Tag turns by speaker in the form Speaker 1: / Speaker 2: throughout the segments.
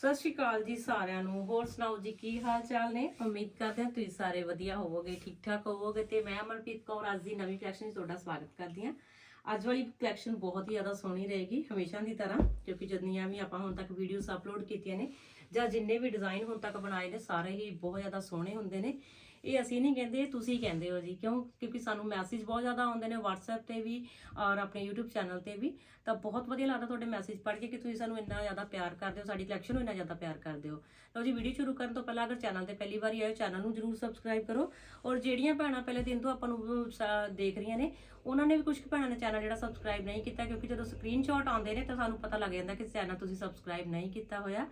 Speaker 1: ਸਤਿ ਸ਼੍ਰੀ ਅਕਾਲ ਜੀ ਸਾਰਿਆਂ ਨੂੰ। ਹੋਰ ਸੁਣਾਓ ਜੀ, ਕੀ ਹਾਲ ਚਾਲ ਨੇ? ਉਮੀਦ ਕਰਦੇ ਹਾਂ ਤੁਸੀਂ ਸਾਰੇ ਵਧੀਆ ਹੋਵੋਗੇ ਠੀਕ ਠਾਕ ਹੋਵੋਗੇ ਤੇ ਮੈਂ ਅਮਰਪ੍ਰੀਤ ਕੌਰ ਅੱਜ ਦੀ ਨਵੀਂ ਕਲੈਕਸ਼ਨ ਵਿੱਚ ਤੁਹਾਡਾ ਸਵਾਗਤ ਕਰਦੀ ਹਾਂ। ਅੱਜ ਵਾਲੀ ਕਲੈਕਸ਼ਨ ਬਹੁਤ ਹੀ ਜ਼ਿਆਦਾ ਸੋਹਣੀ ਰਹੇਗੀ, ਹਮੇਸ਼ਾ ਦੀ ਤਰ੍ਹਾਂ, ਕਿਉਂਕਿ ਜਿੰਨੀਆਂ ਵੀ ਆਪਾਂ ਹੁਣ ਤੱਕ ਵੀਡੀਓਜ਼ ਅਪਲੋਡ ਕੀਤੀਆਂ ਨੇ ਜਾਂ ਜਿੰਨੇ ਵੀ ਡਿਜ਼ਾਈਨ ਹੁਣ ਤੱਕ ਬਣਾਏ ਨੇ, ਸਾਰੇ ਹੀ ਬਹੁਤ ਜ਼ਿਆਦਾ ਸੋਹਣੇ ਹੁੰਦੇ ਨੇ। ਇਹ ਅਸੀਂ ਨਹੀਂ ਕਹਿੰਦੇ ਤੁਸੀਂ ਕਹਿੰਦੇ ਹੋ ਜੀ। ਕਿਉਂ? ਕਿਉਂਕਿ ਸਾਨੂੰ ਮੈਸੇਜ ਬਹੁਤ ਜ਼ਿਆਦਾ ਆਉਂਦੇ ਨੇ WhatsApp ਤੇ ਵੀ ਔਰ ਆਪਣੇ YouTube ਚੈਨਲ ਤੇ ਵੀ। ਤਾਂ ਬਹੁਤ ਵਧੀਆ ਲੱਗਦਾ ਤੁਹਾਡੇ ਮੈਸੇਜ ਪੜ੍ਹ ਕੇ ਕਿ ਤੁਸੀਂ ਸਾਨੂੰ ਇੰਨਾ ਜ਼ਿਆਦਾ ਪਿਆਰ ਕਰਦੇ ਹੋ, ਸਾਡੀ ਕਲੈਕਸ਼ਨ ਨੂੰ ਇੰਨਾ ਜ਼ਿਆਦਾ ਪਿਆਰ ਕਰਦੇ ਹੋ। ਲਓ ਜੀ ਵੀਡੀਓ ਸ਼ੁਰੂ ਕਰਨ ਤੋਂ ਪਹਿਲਾਂ ਅਗਰ ਚੈਨਲ ਤੇ ਪਹਿਲੀ ਵਾਰੀ ਆਏ ਚੈਨਲ ਨੂੰ ਜਰੂਰ ਸਬਸਕ੍ਰਾਈਬ ਕਰੋ। ਔਰ ਜਿਹੜੀਆਂ ਭੈਣਾਂ ਪਹਿਲੇ ਦਿਨ ਤੋਂ ਆਪਾਂ ਨੂੰ ਦੇਖ ਰਹੀਆਂ ਨੇ, ਉਹਨਾਂ ਨੇ ਵੀ ਕੁਝ ਕੁ ਭੈਣਾਂ ਨੇ ਚੈਨਲ ਜਿਹੜਾ ਸਬਸਕ੍ਰਾਈਬ ਨਹੀਂ ਕੀਤਾ, ਕਿਉਂਕਿ ਜਦੋਂ ਸਕਰੀਨਸ਼ਾਟ ਆਉਂਦੇ ਨੇ, ਤਾਂ ਸਾਨੂੰ ਪਤਾ ਲੱਗ ਜਾਂਦਾ ਕਿ ਚੈਨਲ ਤੁਸੀਂ ਸਬਸਕ੍ਰਾਈਬ ਨਹੀਂ ਕੀਤਾ ਹੋਇਆ।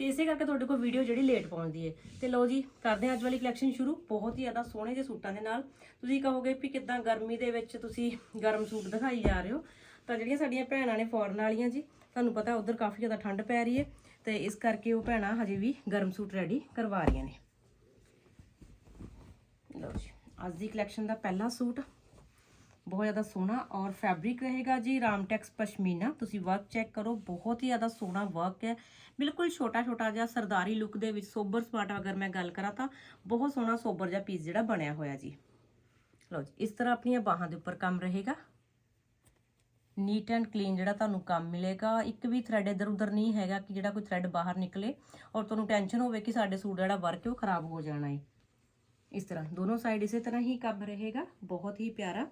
Speaker 1: ਤੇ ਇਸੇ ਕਰਕੇ ਤੁਹਾਡੇ ਕੋਲ ਵੀਡੀਓ ਜਿਹੜੀ ਲੇਟ ਪਹੁੰਚਦੀ ਹੈ ਤੇ ਲਓ ਜੀ, ਕਰਦੇ ਹਾਂ ਅੱਜ ਵਾਲੀ ਕਲੈਕਸ਼ਨ ਸ਼ੁਰੂ। ਬਹੁਤ ਹੀ ਜ਼ਿਆਦਾ ਸੋਹਣੇ ਜਿਹੇ ਸੂਟਾਂ ਦੇ ਨਾਲ। ਤੁਸੀਂ ਕਹੋਗੇ ਵੀ ਕਿਦਾਂ ਗਰਮੀ ਦੇ ਵਿੱਚ ਤੁਸੀਂ ਗਰਮ ਸੂਟ ਦਿਖਾਈ ਜਾ ਰਹੇ ਹੋ। ਤਾਂ ਜਿਹੜੀਆਂ ਸਾਡੀਆਂ ਭੈਣਾਂ ਨੇ ਫੋਰਨ ਵਾਲੀਆਂ ਜੀ, ਤੁਹਾਨੂੰ ਪਤਾ ਉਧਰ ਕਾਫੀ ਜ਼ਿਆਦਾ ਠੰਡ ਪੈ ਰਹੀ ਹੈ ਤੇ ਇਸ ਕਰਕੇ ਉਹ ਭੈਣਾਂ ਹਜੇ ਵੀ ਗਰਮ ਸੂਟ ਰੈਡੀ ਕਰਵਾ ਰਹੀਆਂ ਨੇ। ਲਓ ਜੀ, ਅੱਜ ਦੀ ਕਲੈਕਸ਼ਨ ਦਾ ਪਹਿਲਾ ਸੂਟ। ਬਹੁਤ ਜ਼ਿਆਦਾ ਸੋਹਣਾ ਔਰ ਫੈਬਰਿਕ ਰਹੇਗਾ ਜੀ ਰਾਮਟੈਕਸ ਪਸ਼ਮੀਨਾ ਤੁਸੀਂ ਵਰਕ ਚੈੱਕ ਕਰੋ, ਬਹੁਤ ਹੀ ਜ਼ਿਆਦਾ ਸੋਹਣਾ ਵਰਕ ਹੈ। ਬਿਲਕੁਲ ਛੋਟਾ ਛੋਟਾ ਜਿਹਾ ਸਰਦਾਰੀ ਲੁੱਕ ਦੇ ਵਿੱਚ ਸੋਬਰ ਸਮਾਰਟ ਅਗਰ ਮੈਂ ਗੱਲ ਕਰਾਂ ਤਾਂ ਬਹੁਤ ਸੋਹਣਾ ਸੋਬਰ ਜਿਹਾ ਪੀਸ ਜਿਹੜਾ ਬਣਿਆ ਹੋਇਆ ਜੀ। ਲਓ ਜੀ, ਇਸ ਤਰ੍ਹਾਂ ਆਪਣੀਆਂ ਬਾਹਾਂ ਦੇ ਉੱਪਰ ਕੰਮ ਰਹੇਗਾ। ਨੀਟ ਐਂਡ ਕਲੀਨ ਜਿਹੜਾ ਤੁਹਾਨੂੰ ਕੰਮ ਮਿਲੇਗਾ। ਇੱਕ ਵੀ ਥ੍ਰੈਡ ਇਧਰ ਉਧਰ ਨਹੀਂ ਹੈਗਾ ਕਿ ਜਿਹੜਾ ਕੋਈ ਥ੍ਰੈਡ ਬਾਹਰ ਨਿਕਲੇ ਔਰ ਤੁਹਾਨੂੰ ਟੈਨਸ਼ਨ ਹੋਵੇ ਕਿ ਸਾਡੇ ਸੂਟ ਜਿਹੜਾ ਵਰਕ ਉਹ ਖਰਾਬ ਹੋ ਜਾਣਾ ਹੈ। ਇਸ ਤਰ੍ਹਾਂ ਦੋਨੋਂ ਸਾਈਡ ਇਸੇ ਤਰ੍ਹਾਂ ਹੀ ਕੰਮ ਰਹੇਗਾ। ਬਹੁਤ ਹੀ ਪਿਆਰਾ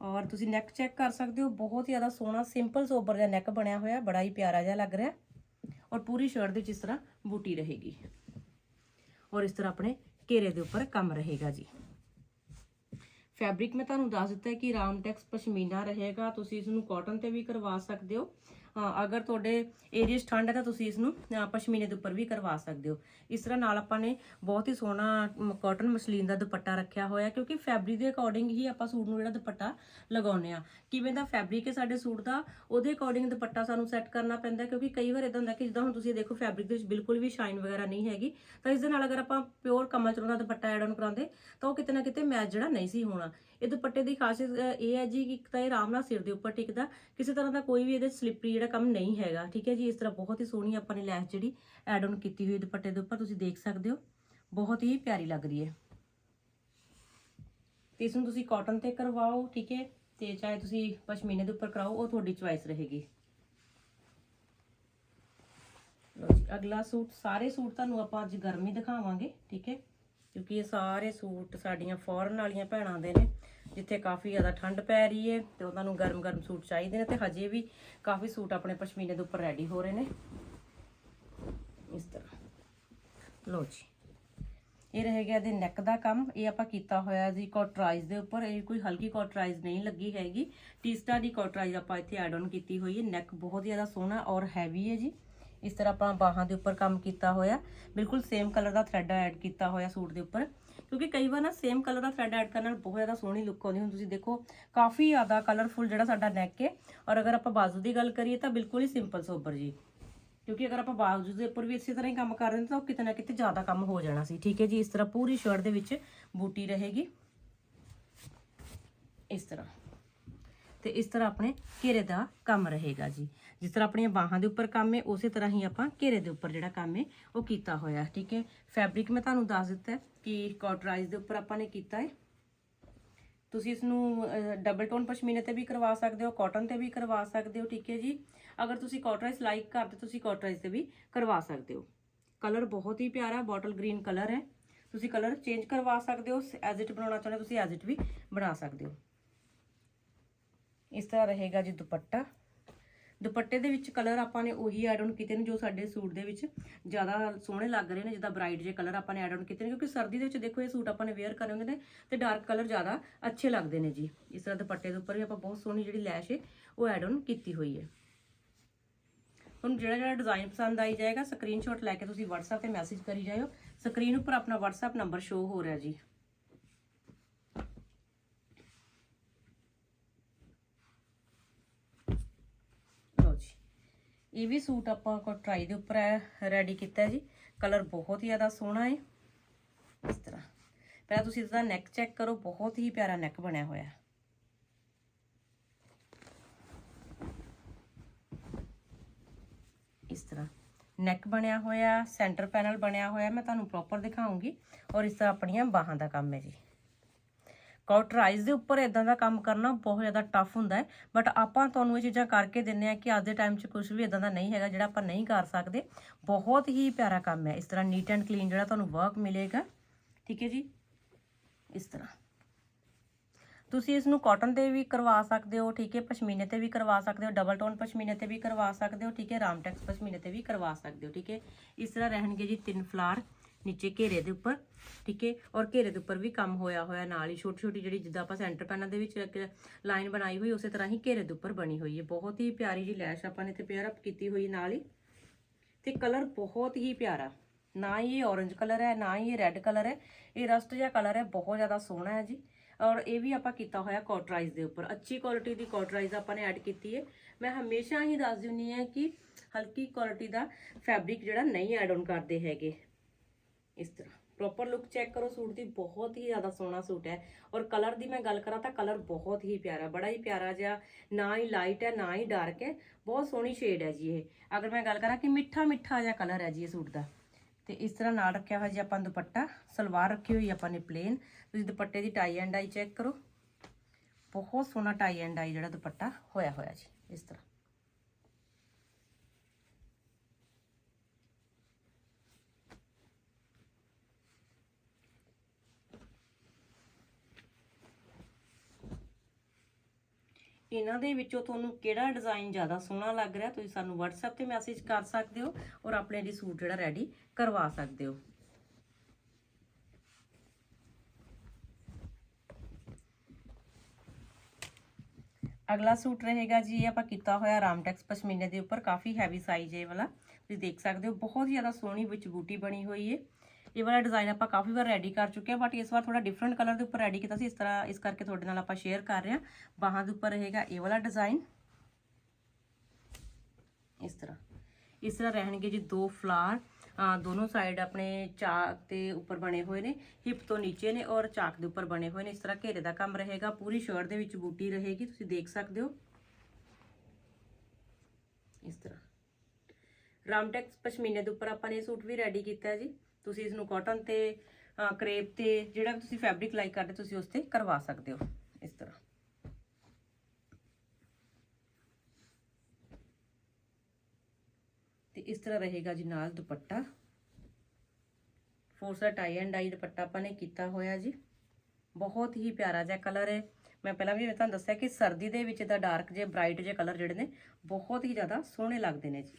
Speaker 1: ਔਰ ਤੁਸੀਂ ਨੈਕ ਚੈੱਕ ਕਰ ਸਕਦੇ ਹੋ, ਬਹੁਤ ਹੀ ਜ਼ਿਆਦਾ ਸੋਹਣਾ ਸਿੰਪਲ ਸੋਬਰ ਜਿਹਾ ਨੈਕ ਬਣਿਆ ਹੋਇਆ, ਬੜਾ ਹੀ ਪਿਆਰਾ ਜਿਹਾ ਲੱਗ ਰਿਹਾ। ਔਰ ਪੂਰੀ ਸ਼ਰਟ ਦੇ ਵਿੱਚ ਇਸ ਤਰ੍ਹਾਂ ਬੂਟੀ ਰਹੇਗੀ। ਔਰ ਇਸ ਤਰ੍ਹਾਂ ਆਪਣੇ ਘੇਰੇ ਦੇ ਉੱਪਰ ਕੰਮ ਰਹੇਗਾ ਜੀ। ਫੈਬਰਿਕ ਮੈਂ ਤੁਹਾਨੂੰ ਦੱਸ ਦਿੱਤਾ ਹੈ ਕਿ ਰਾਮਟੈਕਸ ਪਸ਼ਮੀਨਾ ਰਹੇਗਾ, ਤੁਸੀਂ ਇਸ ਨੂੰ ਕਾਟਨ ਤੇ ਵੀ ਕਰਵਾ ਸਕਦੇ ਹੋ। ਅਗਰ ਤੁਹਾਡੇ ਏਰੀਆ 'ਚ ਠੰਡ ਹੈ ਤਾਂ ਤੁਸੀਂ ਇਸ ਨੂੰ ਪਸ਼ਮੀਨੇ ਦੇ ਉੱਪਰ ਵੀ ਕਰਵਾ ਸਕਦੇ ਹੋ। ਇਸ ਤਰ੍ਹਾਂ ਨਾਲ ਆਪਾਂ ਨੇ ਬਹੁਤ ਹੀ ਸੋਹਣਾ ਕਾਟਨ ਮਸਲੀਨ ਦਾ ਦੁਪੱਟਾ ਰੱਖਿਆ ਹੋਇਆ, ਕਿਉਂਕਿ ਫੈਬਰਿਕ ਦੇ ਅਕੋਰਡਿੰਗ ਹੀ ਆਪਾਂ ਸੂਟ ਨੂੰ ਜਿਹੜਾ ਦੁਪੱਟਾ ਲਗਾਉਨੇ ਆ ਕਿਵੇਂ ਦਾ ਫੈਬਰਿਕ ਹੈ ਸਾਡੇ ਸੂਟ ਦਾ, ਉਹਦੇ ਅਕੋਰਡਿੰਗ ਦੁਪੱਟਾ ਸਾਨੂੰ ਸੈੱਟ ਕਰਨਾ ਪੈਂਦਾ ਕਿਉਂਕਿ ਕਈ ਵਾਰ ਇਦਾਂ ਹੁੰਦਾ ਕਿ ਜਿੱਦਾਂ ਹੁਣ ਤੁਸੀਂ ਦੇਖੋ ਫੈਬਰਿਕ ਦੇ ਵਿੱਚ ਬਿਲਕੁਲ ਵੀ ਸ਼ਾਈਨ ਵਗੈਰਾ ਨਹੀਂ ਹੈਗੀ, ਤਾਂ ਇਸ ਦੇ ਨਾਲ ਅਗਰ ਆਪਾਂ pure Kamal ਚਰੋਂ the dupatta add on ਕਰਾਉਂਦੇ, ਤਾਂ ਉਹ ਕਿਤੇ ਨਾ ਕਿਤੇ ਮੈਚ ਜਿਹੜਾ ਨਹੀਂ ਸੀ ਹੋਣਾ। ਇਹ ਦੁਪੱਟੇ ਦੀ ਖਾਸੀਅਤ ਇਹ ਹੈ ਜੀ ਕਿ ਇੱਕ ਤਾਂ ਇਹ ਆਰਾਮ ਨਾਲ ਸਿਰ ਦੇ ਉੱਪਰ ਟਿਕਦਾ। ਕਿਸੇ ਤਰ੍ਹਾਂ ਦਾ ਕੋਈ ਵੀ ਇਹਦੇ ਸਲਿੱਪਰੀ ਜਿਹੜਾ ਕੰਮ ਨਹੀਂ ਹੈਗਾ, ਠੀਕ ਹੈ ਜੀ? ਇਸ ਤਰ੍ਹਾਂ ਬਹੁਤ ਹੀ ਸੋਹਣੀ ਆਪਾਂ ਨੇ ਲੈਸ ਜਿਹੜੀ ਐਡ ਆਨ ਕੀਤੀ ਹੋਈ ਦੁਪੱਟੇ ਦੇ ਉੱਪਰ, ਤੁਸੀਂ ਦੇਖ ਸਕਦੇ ਹੋ। ਬਹੁਤ ਹੀ ਪਿਆਰੀ ਲੱਗ ਰਹੀ ਹੈ। ਤੇ ਇਸ ਨੂੰ ਤੁਸੀਂ ਕਾਟਨ ਤੇ ਕਰਵਾਓ, ਠੀਕ ਹੈ? ਤੇ ਚਾਹੇ ਤੁਸੀਂ ਪਸ਼ਮੀਨੇ ਦੇ ਉੱਪਰ ਕਰਾਓ, ਉਹ ਤੁਹਾਡੀ ਚੁਆਇਸ ਰਹੇਗੀ। ਲਓ ਜੀ, ਅਗਲਾ ਸੂਟ, ਸਾਰੇ ਸੂਟ ਤੁਹਾਨੂੰ ਆਪਾਂ ਅੱਜ ਗਰਮੀ ਦਿਖਾਵਾਂਗੇ, ਠੀਕ ਹੈ? ਕਿਉਂਕਿ ਇਹ ਸਾਰੇ ਸੂਟ ਸਾਡੀਆਂ ਫੋਰਨ ਵਾਲੀਆਂ ਭੈਣਾਂ ਦੇ ਨੇ। ਜਿੱਥੇ ਕਾਫੀ ਜ਼ਿਆਦਾ ਠੰਡ ਪੈ ਰਹੀ ਹੈ ਤੇ ਉਹਨਾਂ ਨੂੰ ਗਰਮ-ਗਰਮ ਸੂਟ ਚਾਹੀਦੇ ਨੇ ਤੇ ਹਜੇ ਵੀ ਕਾਫੀ ਸੂਟ ਆਪਣੇ ਪਸ਼ਮੀਨੇ ਦੇ ਉੱਪਰ ਰੈਡੀ ਹੋ ਰਹੇ ਨੇ। ਇਸ ਤਰ੍ਹਾਂ। ਲਓ ਜੀ। ਇਹ ਰਹੇਗਾ ਇਹਦੇ ਨੈਕ ਦਾ ਕੰਮ। ਇਹ ਆਪਾਂ ਕੀਤਾ ਹੋਇਆ ਜੀ ਕੋਟਰਾਈਜ਼ ਦੇ ਉੱਪਰ। ਇਹ ਕੋਈ ਹਲਕੀ ਕੋਟਰਾਈਜ਼ ਨਹੀਂ ਲੱਗੀ ਹੈਗੀ। ਟੀਸਟਾ ਦੀ ਕੋਟਰਾਈਜ਼ ਆਪਾਂ ਇੱਥੇ ਐਡ ਆਨ ਕੀਤੀ ਹੋਈ ਹੈ ਨੈਕ ਬਹੁਤ ਜ਼ਿਆਦਾ ਸੋਹਣਾ ਔਰ ਹੈਵੀ ਹੈ ਜੀ। ਇਸ ਤਰ੍ਹਾਂ ਆਪਾਂ ਬਾਹਾਂ ਦੇ ਉੱਪਰ ਕੰਮ ਕੀਤਾ ਹੋਇਆ। ਬਿਲਕੁਲ ਸੇਮ ਕਲਰ ਦਾ ਥ੍ਰੈਡ ਐਡ ਕੀਤਾ ਹੋਇਆ ਸੂਟ ਦੇ ਉੱਪਰ। ਕਿਉਂਕਿ ਕਈ ਵਾਰ ਨਾ ਸੇਮ ਕਲਰ ਦਾ ਥ੍ਰੈਡ ਐਡ ਕਰਨ ਨਾਲ ਬਹੁਤ ਜ਼ਿਆਦਾ ਸੋਹਣੀ ਲੁੱਕ ਆਉਂਦੀ ਹੁਣ ਤੁਸੀਂ ਦੇਖੋ, ਕਾਫੀ ਜ਼ਿਆਦਾ ਕਲਰਫੁਲ ਜਿਹੜਾ ਸਾਡਾ ਨੈਕ ਹੈ। ਔਰ ਅਗਰ ਆਪਾਂ ਬਾਜ਼ੂ ਦੀ ਗੱਲ ਕਰੀਏ ਤਾਂ ਬਿਲਕੁਲ ਹੀ ਸਿੰਪਲ ਸੋਬਰ ਜੀ। ਕਿਉਂਕਿ ਅਗਰ ਆਪਾਂ ਬਾਜ਼ੂ ਦੇ ਉੱਪਰ ਵੀ ਇਸੇ ਤਰ੍ਹਾਂ ਹੀ ਕੰਮ ਕਰ ਰਹੇ ਤਾਂ ਉਹ ਕਿਤੇ ਨਾ ਕਿਤੇ ਜ਼ਿਆਦਾ ਕੰਮ ਹੋ ਜਾਣਾ ਸੀ। ਠੀਕ ਹੈ ਜੀ, ਇਸ ਤਰ੍ਹਾਂ ਪੂਰੀ ਸ਼ਰਟ ਦੇ ਵਿੱਚ ਬੂਟੀ ਰਹੇਗੀ। ਇਸ ਤਰ੍ਹਾਂ। ਤੇ ਇਸ ਤਰ੍ਹਾਂ ਆਪਣੇ ਘੇਰੇ ਦਾ ਕੰਮ ਰਹੇਗਾ ਜੀ। ਜਿਸ ਤਰ੍ਹਾਂ ਆਪਣੀਆਂ ਬਾਹਾਂ ਦੇ ਉੱਪਰ ਕੰਮ ਹੈ, ਉਸੇ ਤਰ੍ਹਾਂ ਹੀ ਆਪਾਂ ਘੇਰੇ ਦੇ ਉੱਪਰ ਜਿਹੜਾ ਕੰਮ ਹੈ, ਉਹ ਕੀਤਾ ਹੋਇਆ, ਠੀਕ ਹੈ? ਫੈਬਰਿਕ ਮੈਂ ਤੁਹਾਨੂੰ ਦੱਸ ਦਿੱਤਾ ਕਿ ਕਾਟਰਾਈਜ਼ ਦੇ ਉੱਪਰ ਆਪਾਂ ਨੇ ਕੀਤਾ ਹੈ। ਤੁਸੀਂ ਇਸ ਨੂੰ ਡਬਲ ਟੋਨ ਪਸ਼ਮੀਨੇ ਤੇ ਵੀ ਕਰਵਾ ਸਕਦੇ ਹੋ ਕਾਟਨ ਤੇ ਵੀ ਕਰਵਾ ਸਕਦੇ ਹੋ, ਠੀਕ ਹੈ ਜੀ? ਅਗਰ ਤੁਸੀਂ ਕਾਟਰਾਈਜ਼ ਲਾਈਕ ਕਰਦੇ ਤੁਸੀਂ ਕਾਟਰਾਈਜ਼ ਤੇ ਵੀ ਕਰਵਾ ਸਕਦੇ ਹੋ। ਕਲਰ ਬਹੁਤ ਹੀ ਪਿਆਰਾ ਬੋਟਲ ਗ੍ਰੀਨ ਕਲਰ ਹੈ। ਤੁਸੀਂ ਕਲਰ ਚੇਂਜ ਕਰਵਾ ਸਕਦੇ ਹੋ ਐਜ਼ ਇਟ ਬਣਾਉਣਾ ਚਾਹੁੰਦੇ ਹੋ, ਤੁਸੀਂ ਐਜ਼ ਇਟ ਵੀ ਬਣਾ ਸਕਦੇ ਹੋ। ਇਸ ਤਰ੍ਹਾਂ ਰਹੇਗਾ ਜੀ ਦੁਪੱਟਾ। ਦੁਪੱਟੇ ਦੇ ਵਿੱਚ ਕਲਰ ਆਪਾਂ ਨੇ ਉਹੀ ਐਡ ਆਨ ਕੀਤੇ ਨੇ ਜੋ ਸਾਡੇ ਸੂਟ ਦੇ ਵਿੱਚ ਜ਼ਿਆਦਾ ਸੋਹਣੇ ਲੱਗ ਰਹੇ ਨੇ, ਜਿੱਦਾਂ ਬ੍ਰਾਈਟ ਜੇ ਕਲਰ ਆਪਾਂ ਨੇ ਐਡ ਆਨ ਕੀਤੇ ਨੇ, ਕਿਉਂਕਿ ਸਰਦੀ ਦੇ ਵਿੱਚ ਦੇਖੋ ਇਹ ਸੂਟ ਆਪਾਂ ਨੇ ਵੇਅਰ ਕਰਨੇ ਹੁੰਦੇ ਨੇ ਤੇ ਡਾਰਕ ਕਲਰ ਜ਼ਿਆਦਾ ਅੱਛੇ ਲੱਗਦੇ ਨੇ ਜੀ। ਇਸ ਤਰ੍ਹਾਂ ਦੁਪੱਟੇ ਦੇ ਉੱਪਰ ਵੀ ਆਪਾਂ ਬਹੁਤ ਸੋਹਣੀ ਜਿਹੜੀ ਲੈਸ਼ ਹੈ ਉਹ ਐਡ ਆਨ ਕੀਤੀ ਹੋਈ ਹੈ ਤੁਹਾਨੂੰ ਜਿਹੜਾ ਜਿਹੜਾ ਡਿਜ਼ਾਈਨ ਪਸੰਦ ਆਈ ਜਾਏਗਾ ਸਕਰੀਨਸ਼ਾਟ ਲੈ ਕੇ ਤੁਸੀਂ WhatsApp ਤੇ ਮੈਸੇਜ ਕਰੀ ਜਾਇਓ। ਸਕਰੀਨ ਉੱਪਰ ਆਪਣਾ WhatsApp ਨੰਬਰ ਸ਼ੋ ਹੋ ਰਿਹਾ ਜੀ ਲਓ ਜੀ ਇਹ ਵੀ ਸੂਟ ਆਪਾਂ ਕੋ ਟਰਾਈ ਦੇ ਉੱਪਰ ਰੈਡੀ ਕੀਤਾ ਜੀ। ਕਲਰ ਬਹੁਤ ਹੀ ਜ਼ਿਆਦਾ ਸੋਹਣਾ ਹੈ। ਇਸ ਤਰ੍ਹਾਂ। ਪਹਿਲਾਂ ਤੁਸੀਂ ਇਸਦਾ ਨੈਕ ਚੈੱਕ ਕਰੋ, ਬਹੁਤ ਹੀ ਪਿਆਰਾ ਨੈਕ ਬਣਿਆ ਹੋਇਆ ਹੈ। ਇਸ ਤਰ੍ਹਾਂ। ਨੈਕ ਬਣਿਆ ਹੋਇਆ ਸੈਂਟਰ ਪੈਨਲ ਬਣਿਆ ਹੋਇਆ, ਮੈਂ ਤੁਹਾਨੂੰ ਪ੍ਰੋਪਰ ਦਿਖਾਉਂਗੀ। ਔਰ ਇਸ ਤਰ੍ਹਾਂ ਆਪਣੀਆਂ ਬਾਹਾਂ ਦਾ ਕੰਮ ਹੈ ਜੀ। ਕਾਟਰਾਈਜ਼ ਦੇ ਉੱਪਰ ਇਦਾਂ ਦਾ ਕੰਮ ਕਰਨਾ ਬਹੁਤ ਜ਼ਿਆਦਾ ਟਫ ਹੁੰਦਾ ਹੈ ਬਟ ਆਪਾਂ ਤੁਹਾਨੂੰ ਇਹ ਚੀਜ਼ਾਂ ਕਰਕੇ ਦਿੰਨੇ ਆ ਕਿ ਅੱਜ ਦੇ ਟਾਈਮ 'ਚ ਕੁਝ ਵੀ ਇਦਾਂ ਦਾ ਨਹੀਂ ਹੈਗਾ ਜਿਹੜਾ ਆਪਾਂ ਨਹੀਂ ਕਰ ਸਕਦੇ। ਬਹੁਤ ਹੀ ਪਿਆਰਾ ਕੰਮ ਹੈ, ਇਸ ਤਰ੍ਹਾਂ ਨੀਟ ਐਂਡ ਕਲੀਨ ਜਿਹੜਾ ਤੁਹਾਨੂੰ ਵਰਕ ਮਿਲੇਗਾ। ਠੀਕ ਹੈ ਜੀ? ਇਸ ਤਰ੍ਹਾਂ। ਤੁਸੀਂ ਇਸ ਨੂੰ ਕਾਟਨ ਤੇ ਵੀ ਕਰਵਾ ਸਕਦੇ ਹੋ, ਠੀਕ ਹੈ? ਪਸ਼ਮੀਨੇ ਤੇ ਵੀ ਕਰਵਾ ਸਕਦੇ ਹੋ ਡਬਲ ਟੋਨ ਪਸ਼ਮੀਨੇ ਤੇ ਵੀ ਕਰਵਾ ਸਕਦੇ ਹੋ, ਠੀਕ ਹੈ? ਰਾਮਟੈਕਸ ਪਸ਼ਮੀਨੇ ਤੇ ਵੀ ਕਰਵਾ ਸਕਦੇ ਹੋ, ਠੀਕ ਹੈ? ਇਸ ਤਰ੍ਹਾਂ ਰਹਿਣਗੇ ਜੀ ਤਿੰਨ ਫਲਾਰ ਨੀਚੇ ਘੇਰੇ ਦੇ ਉੱਪਰ, ਠੀਕ ਹੈ ਔਰ ਘੇਰੇ ਦੇ ਉੱਪਰ ਵੀ ਕੰਮ ਹੋਇਆ ਹੋਇਆ ਨਾਲ ਹੀ ਛੋਟੀ ਛੋਟੀ ਜਿਹੜੀ ਜਿੱਦਾਂ ਆਪਾਂ ਸੈਂਟਰ ਪੈਨਲ ਦੇ ਵਿੱਚ ਲਾਈਨ ਬਣਾਈ ਹੋਈ, ਉਸੇ ਤਰ੍ਹਾਂ ਹੀ ਘੇਰੇ ਦੇ ਉੱਪਰ ਬਣੀ ਹੋਈ ਹੈ ਬਹੁਤ ਹੀ ਪਿਆਰੀ ਜੀ ਲੈਸ਼ ਆਪਾਂ ਨੇ ਤੇ ਪੇਅਰ ਅਪ ਕੀਤੀ ਹੋਈ ਨਾਲ ਹੀ। ਤੇ ਕਲਰ ਬਹੁਤ ਹੀ ਪਿਆਰਾ। ਨਾ ਹੀ ਇਹ ਔਰੰਜ ਕਲਰ ਹੈ, ਨਾ ਹੀ ਇਹ ਰੈੱਡ ਕਲਰ ਹੈ। ਇਹ ਰਸਟ ਜਿਹਾ ਕਲਰ ਹੈ, ਬਹੁਤ ਜ਼ਿਆਦਾ ਸੋਹਣਾ ਹੈ ਜੀ। ਔਰ ਇਹ ਵੀ ਆਪਾਂ ਕੀਤਾ ਹੋਇਆ ਕਾਟਰਾਈਜ਼ ਦੇ ਉੱਪਰ। ਅੱਛੀ ਕੁਆਲਿਟੀ ਦੀ ਕਾਟਰਾਈਜ਼ ਆਪਾਂ ਨੇ ਐਡ ਕੀਤੀ ਹੈ ਮੈਂ ਹਮੇਸ਼ਾ ਹੀ ਦੱਸ ਹੁੰਦੀ ਹਾਂ ਕਿ ਹਲਕੀ ਕੁਆਲਿਟੀ ਦਾ ਫੈਬਰਿਕ ਜਿਹੜਾ ਨਹੀਂ ਐਡ ਆਨ ਕਰਦੇ ਹੈਗੇ। ਇਸ ਤਰ੍ਹਾਂ। ਪ੍ਰੋਪਰ ਲੁੱਕ ਚੈੱਕ ਕਰੋ, ਸੂਟ ਦੀ ਬਹੁਤ ਹੀ ਜ਼ਿਆਦਾ ਸੋਹਣਾ ਸੂਟ ਹੈ। ਔਰ ਕਲਰ ਦੀ ਮੈਂ ਗੱਲ ਕਰਾਂ ਤਾਂ ਕਲਰ ਬਹੁਤ ਹੀ ਪਿਆਰਾ, ਬੜਾ ਹੀ ਪਿਆਰਾ ਜਿਹਾ, ਨਾ ਹੀ ਲਾਈਟ ਹੈ, ਨਾ ਹੀ ਡਾਰਕ ਹੈ। ਬਹੁਤ ਸੋਹਣੀ ਸ਼ੇਡ ਹੈ ਜੀ ਇਹ। ਅਗਰ ਮੈਂ ਗੱਲ ਕਰਾਂ ਕਿ ਮਿੱਠਾ ਮਿੱਠਾ ਜਿਹਾ ਕਲਰ ਹੈ ਜੀ ਇਹ ਸੂਟ ਦਾ, ਤੇ ਇਸ ਤਰ੍ਹਾਂ ਨਾਲ ਰੱਖਿਆ ਹੋਇਆ ਜੀ ਆਪਾਂ ਦੁਪੱਟਾ, ਸਲਵਾਰ ਰੱਖੀ ਹੋਈ ਆਪਾਂ ਨੇ ਪਲੇਨ ਤੁਸੀਂ ਦੁਪੱਟੇ ਦੀ ਟਾਈ ਐਂਡ ਆਈ ਚੈੱਕ ਕਰੋ। ਬਹੁਤ ਸੋਹਣਾ ਟਾਈ ਐਂਡ ਆਈ ਜਿਹੜਾ ਦੁਪੱਟਾ ਹੋਇਆ ਹੋਇਆ ਜੀ, ਇਸ ਤਰ੍ਹਾਂ। ਇਹਨਾਂ ਦੇ ਵਿੱਚੋਂ ਤੁਹਾਨੂੰ ਕਿਹੜਾ ਡਿਜ਼ਾਈਨ ਜ਼ਿਆਦਾ ਸੋਹਣਾ ਲੱਗ ਰਿਹਾ, ਤੁਸੀਂ ਸਾਨੂੰ WhatsApp ਤੇ ਮੈਸੇਜ ਕਰ ਸਕਦੇ ਹੋ ਔਰ ਆਪਣੇ ਲਈ ਸੂਟ ਜਿਹੜਾ ਰੈਡੀ ਕਰਵਾ ਸਕਦੇ ਹੋ। ਅਗਲਾ ਸੂਟ ਰਹੇਗਾ ਜੀ ਆਪਾਂ ਕੀਤਾ ਹੋਇਆ ਰਾਮਟੈਕਸ ਪਸ਼ਮੀਨੇ ਦੇ ਉੱਪਰ, ਕਾਫੀ ਹੈਵੀ ਸਾਈਜ਼ ਹੈ ਵਾਲਾ। ਤੁਸੀਂ ਦੇਖ ਸਕਦੇ ਹੋ, ਬਹੁਤ ਜ਼ਿਆਦਾ ਸੋਹਣੀ ਵਿੱਚ ਬੂਟੀ ਬਣੀ ਹੋਈ ਹੈ। ਇਹ ਵਾਲਾ ਡਿਜ਼ਾਈਨ ਆਪਾਂ ਕਾਫੀ ਵਾਰ ਰੈਡੀ ਕਰ ਚੁੱਕੇ ਹਾਂ ਬਟ ਇਸ ਵਾਰ ਥੋੜਾ ਡਿਫਰੈਂਟ ਕਲਰ ਦੇ ਉੱਪਰ ਰੈਡੀ ਕੀਤਾ ਸੀ, ਇਸ ਤਰ੍ਹਾਂ ਇਸ ਕਰਕੇ ਤੁਹਾਡੇ ਨਾਲ ਆਪਾਂ ਸ਼ੇਅਰ ਕਰ ਰਹੇ ਹਾਂ। ਬਾਹਾਂ ਦੇ ਉੱਪਰ ਰਹੇਗਾ ਇਹ ਵਾਲਾ ਡਿਜ਼ਾਈਨ ਇਸ ਤਰ੍ਹਾਂ। ਇਸ ਤਰ੍ਹਾਂ ਰਹਿਣਗੇ ਜੀ ਦੋ ਫਲਾਰ ਦੋਨੋਂ ਸਾਈਡ ਆਪਣੇ ਚਾਕ ਦੇ ਉੱਪਰ ਬਣੇ ਹੋਏ ਨੇ ਹਿਪ ਤੋਂ ਨੀਚੇ ਨੇ ਔਰ ਚਾਕ ਦੇ ਉੱਪਰ ਬਣੇ ਹੋਏ ਨੇ। ਇਸ ਤਰ੍ਹਾਂ ਘੇਰੇ ਦਾ ਕੰਮ ਰਹੇਗਾ, ਪੂਰੀ ਸ਼ਰਟ ਦੇ ਵਿੱਚ ਬੂਟੀ ਰਹੇਗੀ, ਤੁਸੀਂ ਦੇਖ ਸਕਦੇ ਹੋ। ਇਸ ਤਰ੍ਹਾਂ। ਰਾਮਟੈਕਸ ਪਸ਼ਮੀਨੇ ਦੇ ਉੱਪਰ ਆਪਾਂ ਨੇ ਸੂਟ ਵੀ ਰੈਡੀ ਕੀਤਾ ਜੀ। ਤੁਸੀਂ ਇਸ ਨੂੰ ਕਾਟਨ ਤੇ ਕਰੇਪ ਤੇ, ਜਿਹੜਾ ਵੀ ਤੁਸੀਂ ਫੈਬਰਿਕ ਲਾਈਕ ਕਰਦੇ, ਤੁਸੀਂ ਉਸ ਤੇ ਕਰਵਾ ਸਕਦੇ ਹੋ, ਇਸ ਤਰ੍ਹਾਂ। ਤੇ ਇਸ ਤਰ੍ਹਾਂ ਰਹੇਗਾ ਜੀ ਨਾਲ ਦੁਪੱਟਾ। ਫੋਰਸਾ ਟਾਈ ਐਂਡ ਡਾਈ ਦੁਪੱਟਾ ਆਪਾਂ ਨੇ ਕੀਤਾ ਹੋਇਆ ਜੀ। ਬਹੁਤ ਹੀ ਪਿਆਰਾ ਜਿਹਾ ਕਲਰ ਹੈ। ਮੈਂ ਪਹਿਲਾਂ ਵੀ ਤੁਹਾਨੂੰ ਦੱਸਿਆ ਕਿ ਸਰਦੀ ਦੇ ਵਿੱਚ ਤਾਂ ਡਾਰਕ ਜੇ ਬ੍ਰਾਈਟ ਜੇ ਕਲਰ ਜਿਹੜੇ ਨੇ, ਬਹੁਤ ਹੀ ਜ਼ਿਆਦਾ ਸੋਹਣੇ ਲੱਗਦੇ ਨੇ ਜੀ।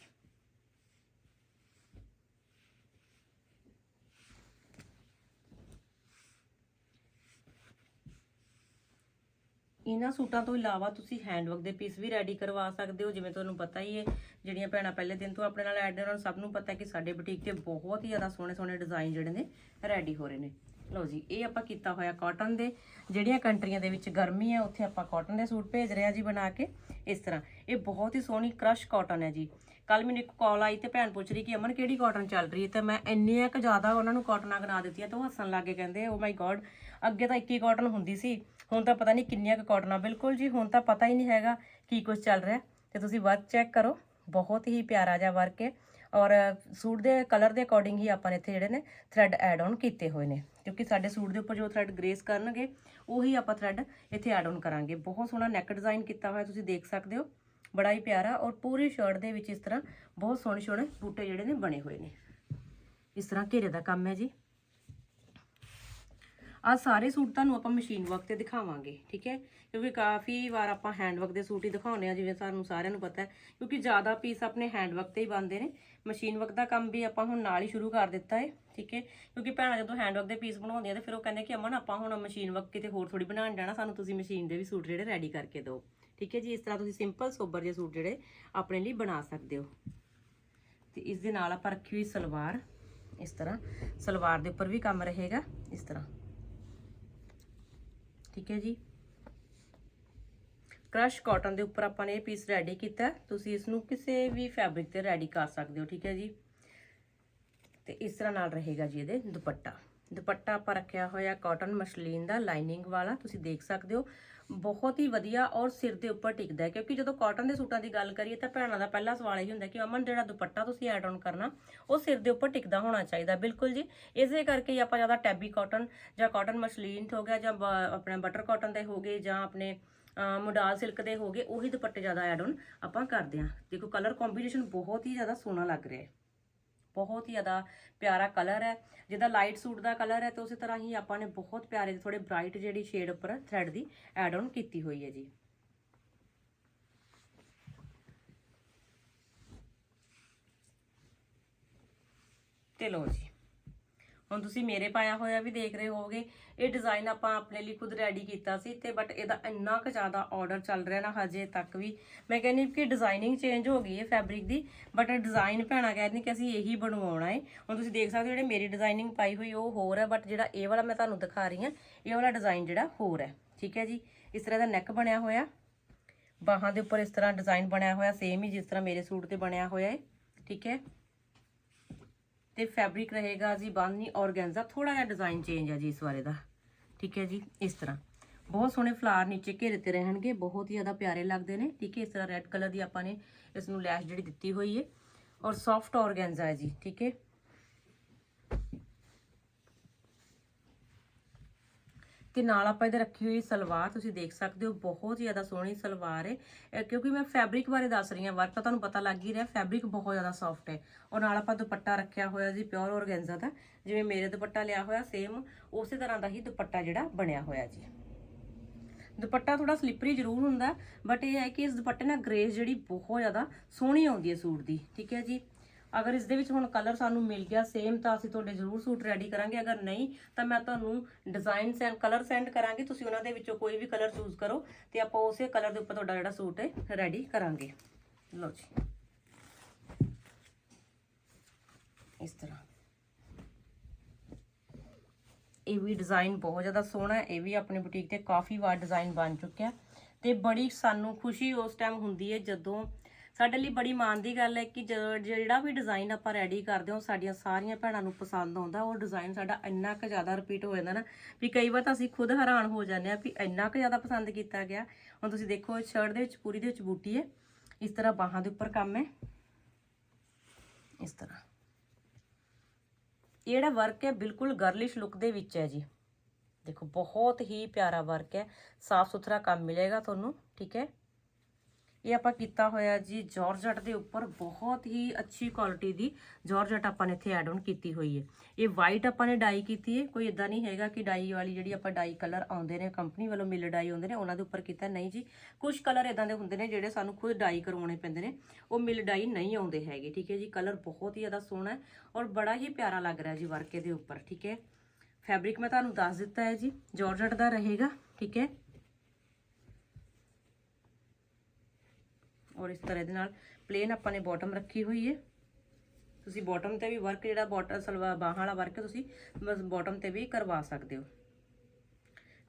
Speaker 1: ਇਹਨਾਂ ਸੂਟਾਂ ਤੋਂ ਇਲਾਵਾ ਤੁਸੀਂ ਹੈਂਡਵਰਕ ਦੇ ਪੀਸ ਵੀ ਰੈਡੀ ਕਰਵਾ ਸਕਦੇ ਹੋ, ਜਿਵੇਂ ਤੁਹਾਨੂੰ ਪਤਾ ਹੀ ਹੈ, ਜਿਹੜੀਆਂ ਭੈਣਾਂ ਪਹਿਲੇ ਦਿਨ ਤੋਂ ਆਪਣੇ ਨਾਲ ਐਡ ਨੇ, ਉਹਨਾਂ ਨੂੰ ਸਭ ਨੂੰ ਪਤਾ ਕਿ ਸਾਡੇ ਬੁਟੀਕ ਤੇ ਬਹੁਤ ਹੀ ਜ਼ਿਆਦਾ ਸੋਹਣੇ ਸੋਹਣੇ ਡਿਜ਼ਾਈਨ ਜਿਹੜੇ ਨੇ ਰੈਡੀ ਹੋ ਰਹੇ ਨੇ। ਲਓ ਜੀ, ਇਹ ਆਪਾਂ ਕੀਤਾ ਹੋਇਆ ਕਾਟਨ ਦੇ, ਜਿਹੜੀਆਂ ਕੰਟਰੀਆਂ ਦੇ ਵਿੱਚ ਗਰਮੀ ਹੈ, ਉੱਥੇ ਆਪਾਂ ਕਾਟਨ ਦੇ ਸੂਟ ਭੇਜ ਰਹੇ ਹਾਂ ਜੀ ਬਣਾ ਕੇ, ਇਸ ਤਰ੍ਹਾਂ। ਇਹ ਬਹੁਤ ਹੀ ਸੋਹਣੀ ਕ੍ਰਸ਼ ਕਾਟਨ ਹੈ ਜੀ। ਕੱਲ ਮੈਨੂੰ ਇੱਕ ਕਾਲ ਆਈ ਤੇ ਭੈਣ ਪੁੱਛ ਰਹੀ ਕਿ ਅਮਨ ਕਿਹੜੀ ਕਾਟਨ ਚੱਲ ਰਹੀ ਹੈ, ਤੇ ਮੈਂ ਇੰਨੀ ਕੁ ਜ਼ਿਆਦਾ ਉਹਨਾਂ ਨੂੰ ਕਾਟਨਾਂ ਗਨਾ ਦਿੱਤੀਆਂ, ਤੇ ਉਹ ਹੱਸਣ ਲੱਗੇ ਕਹਿੰਦੇ ਓ ਮਾਈ ਗॉड ਅੱਗੇ ਤਾਂ ਇੱਕ ਹੀ ਕਾਟਨ ਹੁੰਦੀ ਸੀ। ਹੁਣ ਤਾਂ ਪਤਾ ਨਹੀਂ ਕਿੰਨੀਆਂ ਕੁ ਕਾਟਨਾਂ ਬਿਲਕੁਲ ਜੀ, ਹੁਣ ਤਾਂ ਪਤਾ ਹੀ ਨਹੀਂ ਹੈਗਾ ਕੀ ਕੁਝ ਚੱਲ ਰਿਹਾ। ਤੇ ਤੁਸੀਂ ਵਰਕ ਚੈੱਕ ਕਰੋ। ਬਹੁਤ ਹੀ ਪਿਆਰਾ ਜਿਹਾ ਵਰਕ ਹੈ ਔਰ ਸੂਟ ਦੇ ਕਲਰ ਦੇ ਅਕੋਰਡਿੰਗ ਹੀ ਆਪਾਂ ਨੇ ਇੱਥੇ ਜਿਹੜੇ ਨੇ ਥ੍ਰੈਡ ਐਡ ਆਨ ਕੀਤੇ ਹੋਏ ਨੇ। ਕਿਉਂਕਿ ਸਾਡੇ ਸੂਟ ਦੇ ਉੱਪਰ ਜੋ ਥ੍ਰੈਡ ਗ੍ਰੇਸ ਕਰਨਗੇ, ਉਹੀ ਆਪਾਂ ਥ੍ਰੈਡ ਇੱਥੇ ਐਡ ਆਨ ਕਰਾਂਗੇ। ਬਹੁਤ ਸੋਹਣਾ ਨੈਕ ਡਿਜ਼ਾਈਨ ਕੀਤਾ ਹੋਇਆ ਤੁਸੀਂ ਦੇਖ ਸਕਦੇ ਹੋ। ਬੜਾ ਹੀ ਪਿਆਰਾ ਔਰ ਪੂਰੀ ਸ਼ਰਟ ਦੇ ਵਿੱਚ ਇਸ ਤਰ੍ਹਾਂ ਬਹੁਤ ਸੋਹਣੇ ਸੋਹਣੇ ਬੂਟੇ ਜਿਹੜੇ ਨੇ ਬਣੇ ਹੋਏ ਨੇ। ਇਸ ਤਰ੍ਹਾਂ ਘੇਰੇ ਦਾ ਕੰਮ ਹੈ ਜੀ। ਆ ਸਾਰੇ ਸੂਟ ਤੁਹਾਨੂੰ ਆਪਾਂ ਮਸ਼ੀਨ ਵਰਕ ਤੇ ਦਿਖਾਵਾਂਗੇ, ਠੀਕ ਹੈ? ਕਿਉਂਕਿ ਕਾਫੀ ਵਾਰ ਆਪਾਂ ਹੈਂਡ ਵਰਕ ਦੇ ਸੂਟ ਹੀ ਦਿਖਾਉਂਦੇ ਆ ਜਿਵੇਂ ਸਾਨੂੰ ਸਾਰਿਆਂ ਨੂੰ ਪਤਾ ਹੈ, ਕਿਉਂਕਿ ਜ਼ਿਆਦਾ ਪੀਸ ਆਪਣੇ ਹੈਂਡ ਵਰਕ ਤੇ ਹੀ ਬਣਦੇ ਨੇ। ਮਸ਼ੀਨ ਵਰਕ ਦਾ ਕੰਮ ਵੀ ਆਪਾਂ ਹੁਣ ਨਾਲ ਹੀ ਸ਼ੁਰੂ ਕਰ ਦਿੱਤਾ ਹੈ, ਠੀਕ ਹੈ? ਕਿਉਂਕਿ ਭੈਣਾਂ ਜਦੋਂ ਹੈਂਡ ਵਰਕ ਦੇ ਪੀਸ ਬਣਾਉਂਦੀਆਂ ਤੇ ਫਿਰ ਉਹ ਕਹਿੰਦੇ ਕਿ ਅਮਨ, ਆਪਾਂ ਹੁਣ ਮਸ਼ੀਨ ਵਰਕ ਕਿਤੇ ਹੋਰ ਥੋੜੀ ਬਣਾਉਣ ਜਾਣਾ, ਸਾਨੂੰ ਤੁਸੀਂ ਮਸ਼ੀਨ ਦੇ ਵੀ ਸੂਟ ਜਿਹੜੇ ਰੈਡੀ ਕਰਕੇ ਦਿਓ, ਠੀਕ ਹੈ ਜੀ? ਇਸ ਤਰ੍ਹਾਂ ਤੁਸੀਂ ਸਿੰਪਲ ਸੋਬਰ ਜਿਹੇ ਸੂਟ ਜਿਹੜੇ ਆਪਣੇ ਲਈ ਬਣਾ ਸਕਦੇ ਹੋ। ਤੇ ਇਸ ਦੇ ਨਾਲ ਆਪਾਂ ਰੱਖੀ ਹੋਈ ਸਲਵਾਰ, ਇਸ ਤਰ੍ਹਾਂ ਸਲਵਾਰ ਦੇ ਉੱਪਰ ਵੀ ਕੰਮ ਰਹੇਗਾ, ਇਸ ਤਰ੍ਹਾਂ। ਠੀਕ ਹੈ ਜੀ। ਕ੍ਰਸ਼ ਕਾਟਨ ਦੇ ਉੱਪਰ ਆਪਾਂ ਨੇ ਇਹ ਪੀਸ ਰੈਡੀ ਕੀਤਾ ਤੁਸੀਂ ਇਸ ਨੂੰ ਕਿਸੇ ਵੀ ਫੈਬਰਿਕ ਤੇ ਰੈਡੀ ਕਰ ਸਕਦੇ ਹੋ, ਠੀਕ ਹੈ ਜੀ। ਤੇ ਇਸ ਤਰ੍ਹਾਂ ਨਾਲ ਰਹੇਗਾ ਜੀ ਇਹਦੇ ਦੁਪੱਟਾ। ਦੁਪੱਟਾ ਆਪਾਂ ਰੱਖਿਆ ਹੋਇਆ ਕਾਟਨ ਮਸਲੀਨ ਦਾ ਲਾਈਨਿੰਗ ਵਾਲਾ, ਤੁਸੀਂ ਦੇਖ ਸਕਦੇ ਹੋ। ਬਹੁਤ ਹੀ ਵਧੀਆ ਔਰ ਸਿਰ ਦੇ ਉੱਪਰ ਟਿਕਦਾ ਹੈ। ਕਿਉਂਕਿ ਜਦੋਂ ਕਾਟਨ ਦੇ ਸੂਟਾਂ ਦੀ ਗੱਲ ਕਰੀਏ ਤਾਂ ਭੈਣਾਂ ਦਾ ਪਹਿਲਾ ਸਵਾਲ ਇਹ ਹੁੰਦਾ ਕਿ ਅਮਨ ਜਿਹੜਾ ਦੁਪੱਟਾ ਤੁਸੀਂ ਐਡ ਆਨ ਕਰਨਾ ਉਹ ਸਿਰ ਦੇ ਉੱਪਰ ਟਿਕਦਾ ਹੋਣਾ ਚਾਹੀਦਾ। ਬਿਲਕੁਲ ਜੀ। ਇਸੇ ਕਰਕੇ ਹੀ ਆਪਾਂ ਜ਼ਿਆਦਾ ਟੈਬੀ ਕਾਟਨ ਜਾਂ ਕਾਟਨ ਮਸਲੀਨ ਹੋ ਗਿਆ ਜਾਂ ਬ- ਆਪਣਾ ਬਟਰ ਕਾਟਨ ਦੇ ਹੋ ਗਏ ਜਾਂ ਆਪਣੇ ਅਹ, ਮੁਡਾਲ ਸਿਲਕ ਦੇ ਹੋ ਗਏ ਉਹੀ ਦੁਪੱਟੇ ਜ਼ਿਆਦਾ ਐਡ ਆਨ ਆਪਾਂ ਕਰਦੇ ਹਾਂ। ਦੇਖੋ ਕਲਰ ਕੰਬੀਨੇਸ਼ਨ ਬਹੁਤ ਹੀ ਜ਼ਿਆਦਾ ਸੋਹਣਾ ਲੱਗ ਰਿਹਾ ਹੈ। ਬਹੁਤ ਹੀ ਜ਼ਿਆਦਾ ਪਿਆਰਾ ਕਲਰ ਹੈ। ਜਿੱਦਾਂ ਲਾਈਟ ਸੂਟ ਦਾ ਕਲਰ ਹੈ ਤੇ ਉਸੇ ਤਰ੍ਹਾਂ ਹੀ ਆਪਾਂ ਨੇ ਬਹੁਤ ਪਿਆਰੇ ਥੋੜੇ ਬ੍ਰਾਈਟ ਜਿਹੜੀ ਸ਼ੇਡ ਉੱਪਰ ਥ੍ਰੈਡ ਦੀ ਐਡ ਆਨ ਕੀਤੀ ਹੋਈ ਹੈ ਜੀ। ਤੇ ਲਓ ਜੀ। ਹੁਣ ਤੁਸੀਂ ਮੇਰੇ ਪਾਇਆ ਹੋਇਆ ਵੀ ਦੇਖ ਰਹੇ ਹੋਗੇ ਇਹ ਡਿਜ਼ਾਈਨ ਆਪਾਂ ਆਪਣੇ ਲਈ ਖੁਦ ਰੈਡੀ ਕੀਤਾ ਸੀ ਤੇ ਬਟ ਇਹਦਾ ਇੰਨਾ ਕੁ ਜ਼ਿਆਦਾ ਆਰਡਰ ਚੱਲ ਰਿਹਾ ਨਾ ਹਜੇ ਤੱਕ ਵੀ। ਮੈਂ ਕਹਿੰਦੀ ਕਿ ਡਿਜ਼ਾਈਨਿੰਗ ਚੇਂਜ ਹੋ ਗਈ ਹੈ ਫੈਬਰਿਕ ਦੀ ਬਟ ਡਿਜ਼ਾਈਨ ਭੈਣਾ ਕਹਿੰਦੀ ਕਿ ਅਸੀਂ ਇਹੀ ਬਣਵਾਉਣਾ ਹੈ। ਹੁਣ ਤੁਸੀਂ ਦੇਖ ਸਕਦੇ ਹੋ ਜਿਹੜੇ ਮੇਰੀ ਡਿਜ਼ਾਈਨਿੰਗ ਪਾਈ ਹੋਈ ਉਹ ਹੋਰ ਹੈ ਬਟ ਜਿਹੜਾ ਇਹ ਵਾਲਾ ਮੈਂ ਤੁਹਾਨੂੰ ਦਿਖਾ ਰਹੀ ਹਾਂ, ਇਹ ਵਾਲਾ ਡਿਜ਼ਾਈਨ ਜਿਹੜਾ ਹੋਰ ਹੈ। ਠੀਕ ਹੈ ਜੀ? ਇਸ ਤਰ੍ਹਾਂ ਦਾ ਨੈਕ ਬਣਿਆ ਹੋਇਆ। ਬਾਹਾਂ ਦੇ ਉੱਪਰ ਇਸ ਤਰ੍ਹਾਂ ਡਿਜ਼ਾਈਨ ਬਣਿਆ ਹੋਇਆ ਸੇਮ ਹੀ ਜਿਸ ਤਰ੍ਹਾਂ ਮੇਰੇ ਸੂਟ ਤੇ ਬਣਿਆ ਹੋਇਆ ਹੈ। ਠੀਕ ਹੈ? ਤੇ ਫੈਬਰਿਕ ਰਹੇਗਾ ਜੀ ਬਾਂਦਨੀ ਔਰਗੈਂਜ਼ਾ। ਥੋੜਾ ਜਿਹਾ ਡਿਜ਼ਾਈਨ ਚੇਂਜ ਹੈ ਜੀ ਇਸ ਵਾਰੇ ਦਾ। ਠੀਕ ਹੈ ਜੀ, ਇਸ ਤਰ੍ਹਾਂ। ਬਹੁਤ ਸੋਹਣੇ ਫਲਾਰ ਨੀਚੇ ਘੇਰੇ ਤੇ ਰਹਿਣਗੇ, ਬਹੁਤ ਹੀ ਜ਼ਿਆਦਾ ਪਿਆਰੇ ਲੱਗਦੇ ਨੇ। ਠੀਕ ਹੈ, ਇਸ ਤਰ੍ਹਾਂ ਰੈੱਡ ਕਲਰ ਦੀ ਆਪਾਂ ਨੇ ਇਸ ਨੂੰ ਲੈਸ਼ ਜਿਹੜੀ ਦਿੱਤੀ ਹੋਈ ਹੈ। ਔਰ ਸੌਫਟ ਔਰਗੈਂਜ਼ਾ ਹੈ ਜੀ, ਠੀਕ ਹੈ। ਤੇ ਨਾਲ ਆਪਾਂ ਇਹਦੇ ਰੱਖੀ ਹੋਈ ਸਲਵਾਰ ਤੁਸੀਂ ਦੇਖ ਸਕਦੇ ਹੋ, ਬਹੁਤ ਹੀ ਜ਼ਿਆਦਾ ਸੋਹਣੀ ਸਲਵਾਰ ਹੈ ਕਿਉਂਕਿ ਮੈਂ ਫੈਬਰਿਕ ਬਾਰੇ ਦੱਸ ਰਹੀ ਹਾਂ, ਵਰਕ ਤਾਂ ਤੁਹਾਨੂੰ ਪਤਾ ਲੱਗ ਹੀ ਰਿਹਾ ਫੈਬਰਿਕ ਬਹੁਤ ਜ਼ਿਆਦਾ ਸੌਫਟ ਹੈ ਔਰ ਨਾਲ ਆਪਾਂ ਦੁਪੱਟਾ ਰੱਖਿਆ ਹੋਇਆ ਜੀ ਪਿਓਰ ਔਰਗੈਂਜ਼ਾ ਦਾ, ਜਿਵੇਂ ਮੇਰੇ ਦੁਪੱਟਾ ਲਿਆ ਹੋਇਆ ਸੇਮ ਉਸੇ ਤਰ੍ਹਾਂ ਦਾ ਹੀ ਦੁਪੱਟਾ ਜਿਹੜਾ ਬਣਿਆ ਹੋਇਆ ਜੀ। ਦੁਪੱਟਾ ਥੋੜਾ ਸਲਿਪਰੀ ਜ਼ਰੂਰ ਹੁੰਦਾ ਬਟ ਇਹ ਹੈ ਕਿ ਇਸ ਦੁਪੱਟੇ ਨਾਲ ਗ੍ਰੇਸ ਜਿਹੜੀ ਬਹੁਤ ਜ਼ਿਆਦਾ ਸੋਹਣੀ ਆਉਂਦੀ ਹੈ ਸੂਟ ਦੀ, ਠੀਕ ਹੈ ਜੀ? ਅਗਰ ਇਸ ਦੇ ਵਿੱਚ ਹੁਣ ਕਲਰ ਸਾਨੂੰ ਮਿਲ ਗਿਆ ਸੇਮ ਤਾਂ ਅਸੀਂ ਤੁਹਾਡੇ ਜ਼ਰੂਰ ਸੂਟ ਰੈਡੀ ਕਰਾਂਗੇ, ਅਗਰ ਨਹੀਂ, ਤਾਂ ਮੈਂ ਤੁਹਾਨੂੰ ਡਿਜ਼ਾਈਨ ਸੈਂਡ ਕਲਰ ਸੈਂਡ ਕਰਾਂਗੀ, ਤੁਸੀਂ ਉਹਨਾਂ ਦੇ ਵਿੱਚੋਂ ਕੋਈ ਵੀ ਕਲਰ ਚੂਜ਼ ਕਰੋ ਤੇ ਆਪਾਂ ਉਸੇ ਕਲਰ ਦੇ ਉੱਪਰ ਤੁਹਾਡਾ ਜਿਹੜਾ ਸੂਟ ਹੈ ਰੈਡੀ ਕਰਾਂਗੇ। ਲਓ ਜੀ। ਇਸ ਤਰ੍ਹਾਂ। ਇਹ ਵੀ ਡਿਜ਼ਾਈਨ ਬਹੁਤ ਜ਼ਿਆਦਾ ਸੋਹਣਾ ਹੈ, ਇਹ ਵੀ ਆਪਣੀ ਬੁਟੀਕ ਤੇ ਕਾਫੀ ਵਾਰ ਡਿਜ਼ਾਈਨ ਬਣ ਚੁੱਕਿਆ ਤੇ ਬੜੀ ਸਾਨੂੰ ਖੁਸ਼ੀ ਉਸ ਟਾਈਮ ਹੁੰਦੀ ਹੈ ਜਦੋਂ ਸਾਡੇ ਲਈ ਬੜੀ ਮਾਣ ਦੀ ਗੱਲ ਹੈ ਕਿ ਜਦੋਂ- ਜਿਹੜਾ ਵੀ ਡਿਜ਼ਾਈਨ ਆਪਾਂ ਰੈਡੀ ਕਰਦੇ ਹਾਂ ਸਾਡੀਆਂ ਸਾਰੀਆਂ ਭੈਣਾਂ ਨੂੰ ਪਸੰਦ ਆਉਂਦਾ। ਉਹ ਡਿਜ਼ਾਈਨ ਸਾਡਾ ਇੰਨਾ ਕੁ ਜ਼ਿਆਦਾ ਰਿਪੀਟ ਹੋ ਜਾਂਦਾ ਨਾ ਵੀ ਕਈ ਵਾਰ ਤਾਂ ਅਸੀਂ ਖੁਦ ਹੈਰਾਨ ਹੋ ਜਾਂਦੇ ਆ ਵੀ ਇੰਨਾ ਕੁ ਜ਼ਿਆਦਾ ਪਸੰਦ ਕੀਤਾ ਗਿਆ। ਹੁਣ ਤੁਸੀਂ ਦੇਖੋ ਸ਼ਰਟ ਦੇ ਵਿੱਚ, ਪੂਰੀ ਦੇ ਵਿੱਚ ਬੂਟੀ ਹੈ। ਇਸ ਤਰ੍ਹਾਂ ਬਾਹਾਂ ਦੇ ਉੱਪਰ ਕੰਮ ਹੈ। ਇਸ ਤਰ੍ਹਾਂ। ਇਹ ਜਿਹੜਾ ਵਰਕ ਹੈ, ਬਿਲਕੁਲ ਗਰਲਿਸ਼ ਲੁੱਕ ਦੇ ਵਿੱਚ ਹੈ ਜੀ। ਦੇਖੋ, ਬਹੁਤ ਹੀ ਪਿਆਰਾ ਵਰਕ ਹੈ। ਸਾਫ਼ ਸੁਥਰਾ ਕੰਮ ਮਿਲੇਗਾ ਤੁਹਾਨੂੰ, ਠੀਕ ਹੈ? ਇਹ ਆਪਾਂ ਕੀਤਾ ਹੋਇਆ ਜੀ ਜਾਰਜਟ ਦੇ ਉੱਪਰ ਬਹੁਤ ਹੀ ਅੱਛੀ ਕੁਆਲਿਟੀ ਦੀ ਜਾਰਜਟ ਆਪਾਂ ਨੇ ਇੱਥੇ ਐਡ ਆਨ ਕੀਤੀ ਹੋਈ ਹੈ। ਇਹ ਵਾਈਟ ਆਪਾਂ ਨੇ ਡਾਈ ਕੀਤੀ ਹੈ। ਕੋਈ ਇਦਾਂ ਨਹੀਂ ਹੈਗਾ ਕਿ ਡਾਈ ਵਾਲੀ ਜਿਹੜੀ ਆਪਾਂ ਡਾਈ ਕਲਰ ਆਉਂਦੇ ਨੇ ਕੰਪਨੀ ਵੱਲੋਂ ਮਿਲ ਡਾਈ ਆਉਂਦੇ ਨੇ, ਉਹਨਾਂ ਦੇ ਉੱਪਰ ਕੀਤਾ। ਨਹੀਂ ਜੀ, ਕੁਝ ਕਲਰ ਇਦਾਂ ਦੇ ਹੁੰਦੇ ਨੇ ਜਿਹੜੇ ਸਾਨੂੰ ਖੁਦ ਡਾਈ ਕਰਵਾਉਣੇ ਪੈਂਦੇ ਨੇ। ਉਹ ਮਿਲ ਡਾਈ ਨਹੀਂ ਆਉਂਦੇ ਹੈਗੇ, ਠੀਕ ਹੈ ਜੀ। ਕਲਰ ਬਹੁਤ ਹੀ ਜ਼ਿਆਦਾ ਸੋਹਣਾ ਹੈ ਔਰ ਬੜਾ ਹੀ ਪਿਆਰਾ ਲੱਗ ਰਿਹਾ ਜੀ ਵਰਕ ਇਹਦੇ ਉੱਪਰ, ਠੀਕ ਹੈ। ਫੈਬਰਿਕ ਮੈਂ ਤੁਹਾਨੂੰ ਦੱਸ ਦਿੱਤਾ ਹੈ ਜੀ ਜਾਰਜਟ ਦਾ ਰਹੇਗਾ, ਠੀਕ ਹੈ। ਔਰ ਇਸ ਤਰ੍ਹਾਂ ਇਹਦੇ ਨਾਲ ਪਲੇਨ ਆਪਾਂ ਨੇ ਬਾਟਮ ਰੱਖੀ ਹੋਈ ਹੈ। ਤੁਸੀਂ ਬਾਟਮ ਤੇ ਵੀ ਵਰਕ ਜਿਹੜਾ ਬਾਟਮ ਸਲਵਾ ਬਾਹਾਂ ਵਾਲਾ ਵਰਕ ਤੁਸੀਂ ਬਸ ਬਾਟਮ ਤੇ ਵੀ ਕਰਵਾ ਸਕਦੇ ਹੋ।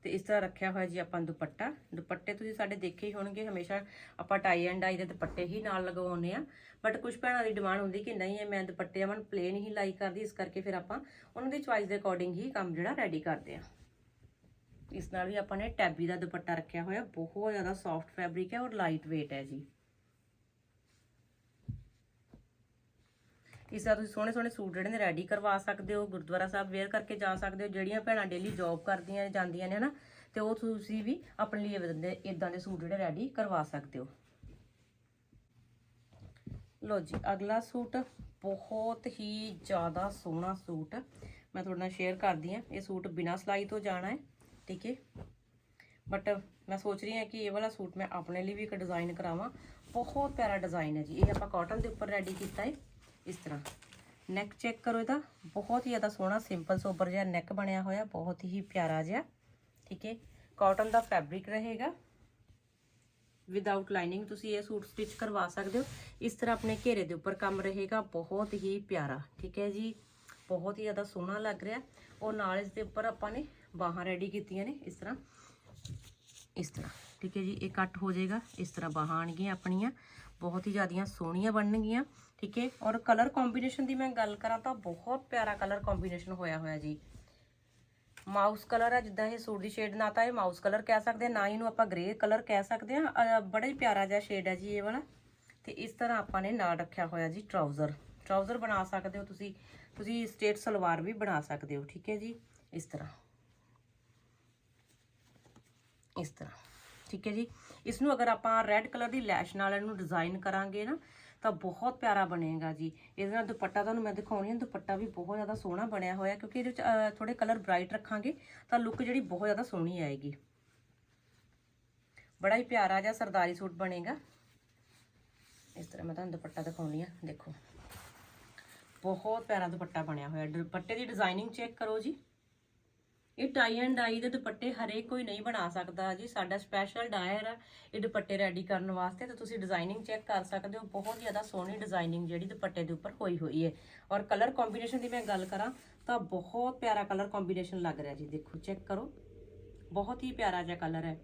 Speaker 1: ਤੇ ਇਸ ਤਰ੍ਹਾਂ ਰੱਖਿਆ ਹੋਇਆ ਜੀ ਆਪਾਂ ਦੁਪੱਟਾ। ਦੁਪੱਟੇ ਤੁਸੀਂ ਸਾਡੇ ਦੇਖੇ ਹੀ ਹੋਣਗੇ, ਹਮੇਸ਼ਾ ਆਪਾਂ ਟਾਈ ਐਂਡ ਡਾਈ ਦੇ ਦੁਪੱਟੇ ਹੀ ਨਾਲ ਲਗਵਾਉਂਦੇ ਆ ਬਟ ਕੁਝ ਭੈਣਾਂ ਦੀ ਡਿਮਾਂਡ ਹੁੰਦੀ ਕਿ ਨਹੀਂ ਹੈ ਮੈਂ ਦੁਪੱਟੇ ਅਮਨ ਪਲੇਨ ਹੀ ਲਾਈ ਕਰਦੀ, ਇਸ ਕਰਕੇ ਫਿਰ ਆਪਾਂ ਉਹਨਾਂ ਦੀ ਚੁਆਇਸ ਦੇ ਅਕੋਰਡਿੰਗ ਹੀ ਕੰਮ ਜਿਹੜਾ ਰੈਡੀ ਕਰਦੇ ਆ ਇਸ ਨਾਲ ਵੀ ਆਪਾਂ ਨੇ ਟੈਬੀ ਦਾ ਦੁਪੱਟਾ ਰੱਖਿਆ ਹੋਇਆ, ਬਹੁਤ ਜ਼ਿਆਦਾ ਸੌਫਟ ਫੈਬਰਿਕ ਹੈ ਔਰ ਲਾਈਟ weight ਹੈ ਜੀ। ਇਸ ਤਰ੍ਹਾਂ ਤੁਸੀਂ ਸੋਹਣੇ ਸੋਹਣੇ ਸੂਟ ਜਿਹੜੇ ਨੇ ਰੈਡੀ ਕਰਵਾ ਸਕਦੇ ਹੋ, ਗੁਰਦੁਆਰਾ ਸਾਹਿਬ ਵੇਅਰ ਕਰਕੇ ਜਾ ਸਕਦੇ ਹੋ, ਜਿਹੜੀਆਂ ਭੈਣਾਂ ਡੇਲੀ ਜੌਬ ਕਰਦੀਆਂ ਨੇ ਜਾਂਦੀਆਂ ਨੇ ਹਨਾ, ਤੇ ਉਹ ਤੁਸੀਂ ਵੀ ਆਪਣੇ ਲਈ ਇਦਾਂ ਇਦਾਂ ਦੇ ਸੂਟ ਜਿਹੜੇ ਰੈਡੀ ਕਰਵਾ ਸਕਦੇ ਹੋ। ਲੋ ਜੀ, ਅਗਲਾ ਸੂਟ ਬਹੁਤ ਹੀ ਜ਼ਿਆਦਾ ਸੋਹਣਾ ਸੂਟ ਮੈਂ ਤੁਹਾਡੇ ਨਾਲ ਸ਼ੇਅਰ ਕਰਦੀ ਹਾਂ। ਇਹ ਸੂਟ ਬਿਨਾਂ ਸਿਲਾਈ ਤੋਂ ਜਾਣਾ ਹੈ, ਠੀਕ ਹੈ? ਬਟ ਮੈਂ ਸੋਚ ਰਹੀ ਹਾਂ ਕਿ ਇਹ ਵਾਲਾ ਸੂਟ ਮੈਂ ਆਪਣੇ ਲਈ ਵੀ ਇੱਕ ਡਿਜ਼ਾਈਨ ਕਰਾਵਾਂ। ਬਹੁਤ ਪਿਆਰਾ ਡਿਜ਼ਾਈਨ ਹੈ ਜੀ। ਇਹ ਆਪਾਂ ਕਾਟਨ ਦੇ ਉੱਪਰ ਰੈਡੀ ਕੀਤਾ ਹੈ। ਇਸ ਤਰ੍ਹਾਂ। ਨੈਕ ਚੈੱਕ ਕਰੋ ਇਹਦਾ। ਬਹੁਤ ਹੀ ਜ਼ਿਆਦਾ ਸੋਹਣਾ ਸਿੰਪਲ ਸੋਬਰ ਜਿਹਾ ਨੈਕ ਬਣਿਆ ਹੋਇਆ। ਬਹੁਤ ਹੀ ਪਿਆਰਾ ਜਿਹਾ। ਠੀਕ ਹੈ? ਕਾਟਨ ਦਾ ਫੈਬਰਿਕ ਰਹੇਗਾ। ਵਿਦਆਊਟ ਲਾਈਨਿੰਗ ਤੁਸੀਂ ਇਹ ਸੂਟ ਸਟਿਚ ਕਰਵਾ ਸਕਦੇ ਹੋ। ਇਸ ਤਰ੍ਹਾਂ ਆਪਣੇ ਘੇਰੇ ਦੇ ਉੱਪਰ ਕੰਮ ਰਹੇਗਾ। ਬਹੁਤ ਹੀ ਪਿਆਰਾ। ਠੀਕ ਹੈ ਜੀ? ਬਹੁਤ ਹੀ ਜ਼ਿਆਦਾ ਸੋਹਣਾ ਲੱਗ ਰਿਹਾ। ਔਰ ਨਾਲ ਇਸ ਦੇ ਉੱਪਰ ਆਪਾਂ ਨੇ ਬਾਹਾਂ ਰੈਡੀ ਕੀਤੀਆਂ ਨੇ। ਇਸ ਤਰ੍ਹਾਂ। ਇਸ ਤਰ੍ਹਾਂ। ਠੀਕ ਹੈ ਜੀ? ਇਹ ਕੱਟ ਹੋ ਜਾਏਗਾ। ਇਸ ਤਰ੍ਹਾਂ ਬਾਹਾਂ ਆਣਗੀਆਂ ਆਪਣੀਆਂ। ਬਹੁਤ ਹੀ ਜ਼ਿਆਦੀਆਂ ਸੋਹਣੀਆਂ ਬਣਨਗੀਆਂ। ਠੀਕ ਹੈ? ਔਰ ਕਲਰ ਕੰਬੀਨੇਸ਼ਨ ਦੀ ਮੈਂ ਗੱਲ ਕਰਾਂ ਤਾਂ ਬਹੁਤ ਪਿਆਰਾ ਕਲਰ ਕੰਬੀਨੇਸ਼ਨ ਹੋਇਆ ਹੋਇਆ ਜੀ। ਮਾਊਸ ਕਲਰ ਹੈ ਜਿੱਦਾਂ ਇਹ ਸੂਟ ਦੀ ਸ਼ੇਡ ਨਾ ਤਾਂ ਇਹ ਮਾਊਸ ਕਲਰ ਕਹਿ ਸਕਦੇ ਆ, ਨਾ ਇਹਨੂੰ ਆਪਾਂ ਗ੍ਰੇ ਕਲਰ ਕਹਿ ਸਕਦੇ ਆ। ਬੜਾ ਹੀ ਪਿਆਰਾ ਜਿਹਾ ਸ਼ੇਡ ਹੈ ਜੀ ਇਹ ਵਾਲਾ। ਤੇ ਇਸ ਤਰ੍ਹਾਂ ਆਪਾਂ ਨੇ ਨਾਲ ਰੱਖਿਆ ਹੋਇਆ ਜੀ ਟਰਾਊਜ਼ਰ ਟਰਾਊਜ਼ਰ ਬਣਾ ਸਕਦੇ ਹੋ ਤੁਸੀਂ। ਤੁਸੀਂ ਸਟੇਟ ਸਲਵਾਰ ਵੀ ਬਣਾ ਸਕਦੇ ਹੋ, ਠੀਕ ਹੈ ਜੀ? ਇਸ ਤਰ੍ਹਾਂ। ਇਸ ਤਰ੍ਹਾਂ। ਠੀਕ ਹੈ ਜੀ? ਇਸ ਨੂੰ ਅਗਰ ਆਪਾਂ ਰੈੱਡ ਕਲਰ ਦੀ ਲੈਸ਼ ਨਾਲ ਇਹਨੂੰ ਡਿਜ਼ਾਈਨ ਕਰਾਂਗੇ ਨਾ ਤਾਂ ਬਹੁਤ ਪਿਆਰਾ ਬਣੇਗਾ ਜੀ। ਇਹਦੇ ਨਾਲ ਦੁਪੱਟਾ ਤੁਹਾਨੂੰ ਮੈਂ ਦਿਖਾਉਣੀ ਹੈ ਦੁਪੱਟਾ ਵੀ ਬਹੁਤ ਜ਼ਿਆਦਾ ਸੋਹਣਾ ਬਣਿਆ ਹੋਇਆ ਕਿਉਂਕਿ ਇਹਦੇ ਵਿੱਚ ਅਹ, ਥੋੜੇ ਕਲਰ ਬ੍ਰਾਈਟ ਰੱਖਾਂਗੇ ਤਾਂ ਲੁੱਕ ਜਿਹੜੀ ਬਹੁਤ ਜ਼ਿਆਦਾ ਸੋਹਣੀ ਆਏਗੀ। ਬੜਾ ਹੀ ਪਿਆਰਾ ਜਿਹਾ ਸਰਦਾਰੀ ਸੂਟ ਬਣੇਗਾ। ਇਸ ਤਰ੍ਹਾਂ ਮੈਂ ਤੁਹਾਨੂੰ ਦੁਪੱਟਾ ਦਿਖਾਉਣੀ ਆ ਦੇਖੋ। ਬਹੁਤ ਪਿਆਰਾ ਦੁਪੱਟਾ ਬਣਿਆ ਹੋਇਆ। ਦੁਪੱਟੇ ਦੀ ਡਿਜ਼ਾਈਨਿੰਗ ਚੈੱਕ ਕਰੋ ਜੀ। ਇਹ ਟਾਈ ਐਂਡ ਡਾਈ ਦੇ ਦੁਪੱਟੇ ਹਰੇਕ ਕੋਈ ਨਹੀਂ ਬਣਾ ਸਕਦਾ ਜੀ। ਸਾਡਾ ਸਪੈਸ਼ਲ ਡਾਇਰ ਆ, ਇਹ ਦੁਪੱਟੇ ਰੈਡੀ ਕਰਨ ਵਾਸਤੇ ਤਾਂ ਤੁਸੀਂ ਡਿਜ਼ਾਈਨਿੰਗ ਚੈੱਕ ਕਰ ਸਕਦੇ ਹੋ। ਬਹੁਤ ਜ਼ਿਆਦਾ ਸੋਹਣੀ ਡਿਜ਼ਾਈਨਿੰਗ ਜਿਹੜੀ ਦੁਪੱਟੇ ਦੇ ਉੱਪਰ ਹੋਈ ਹੋਈ ਹੈ। ਔਰ ਕਲਰ ਕੰਬੀਨੇਸ਼ਨ ਦੀ ਮੈਂ ਗੱਲ ਕਰਾਂ ਤਾਂ ਬਹੁਤ ਪਿਆਰਾ ਕਲਰ ਕੰਬੀਨੇਸ਼ਨ ਲੱਗ ਰਿਹਾ ਜੀ। ਦੇਖੋ ਚੈੱਕ ਕਰੋ। ਬਹੁਤ ਹੀ ਪਿਆਰਾ ਜਿਹਾ ਕਲਰ ਹੈ।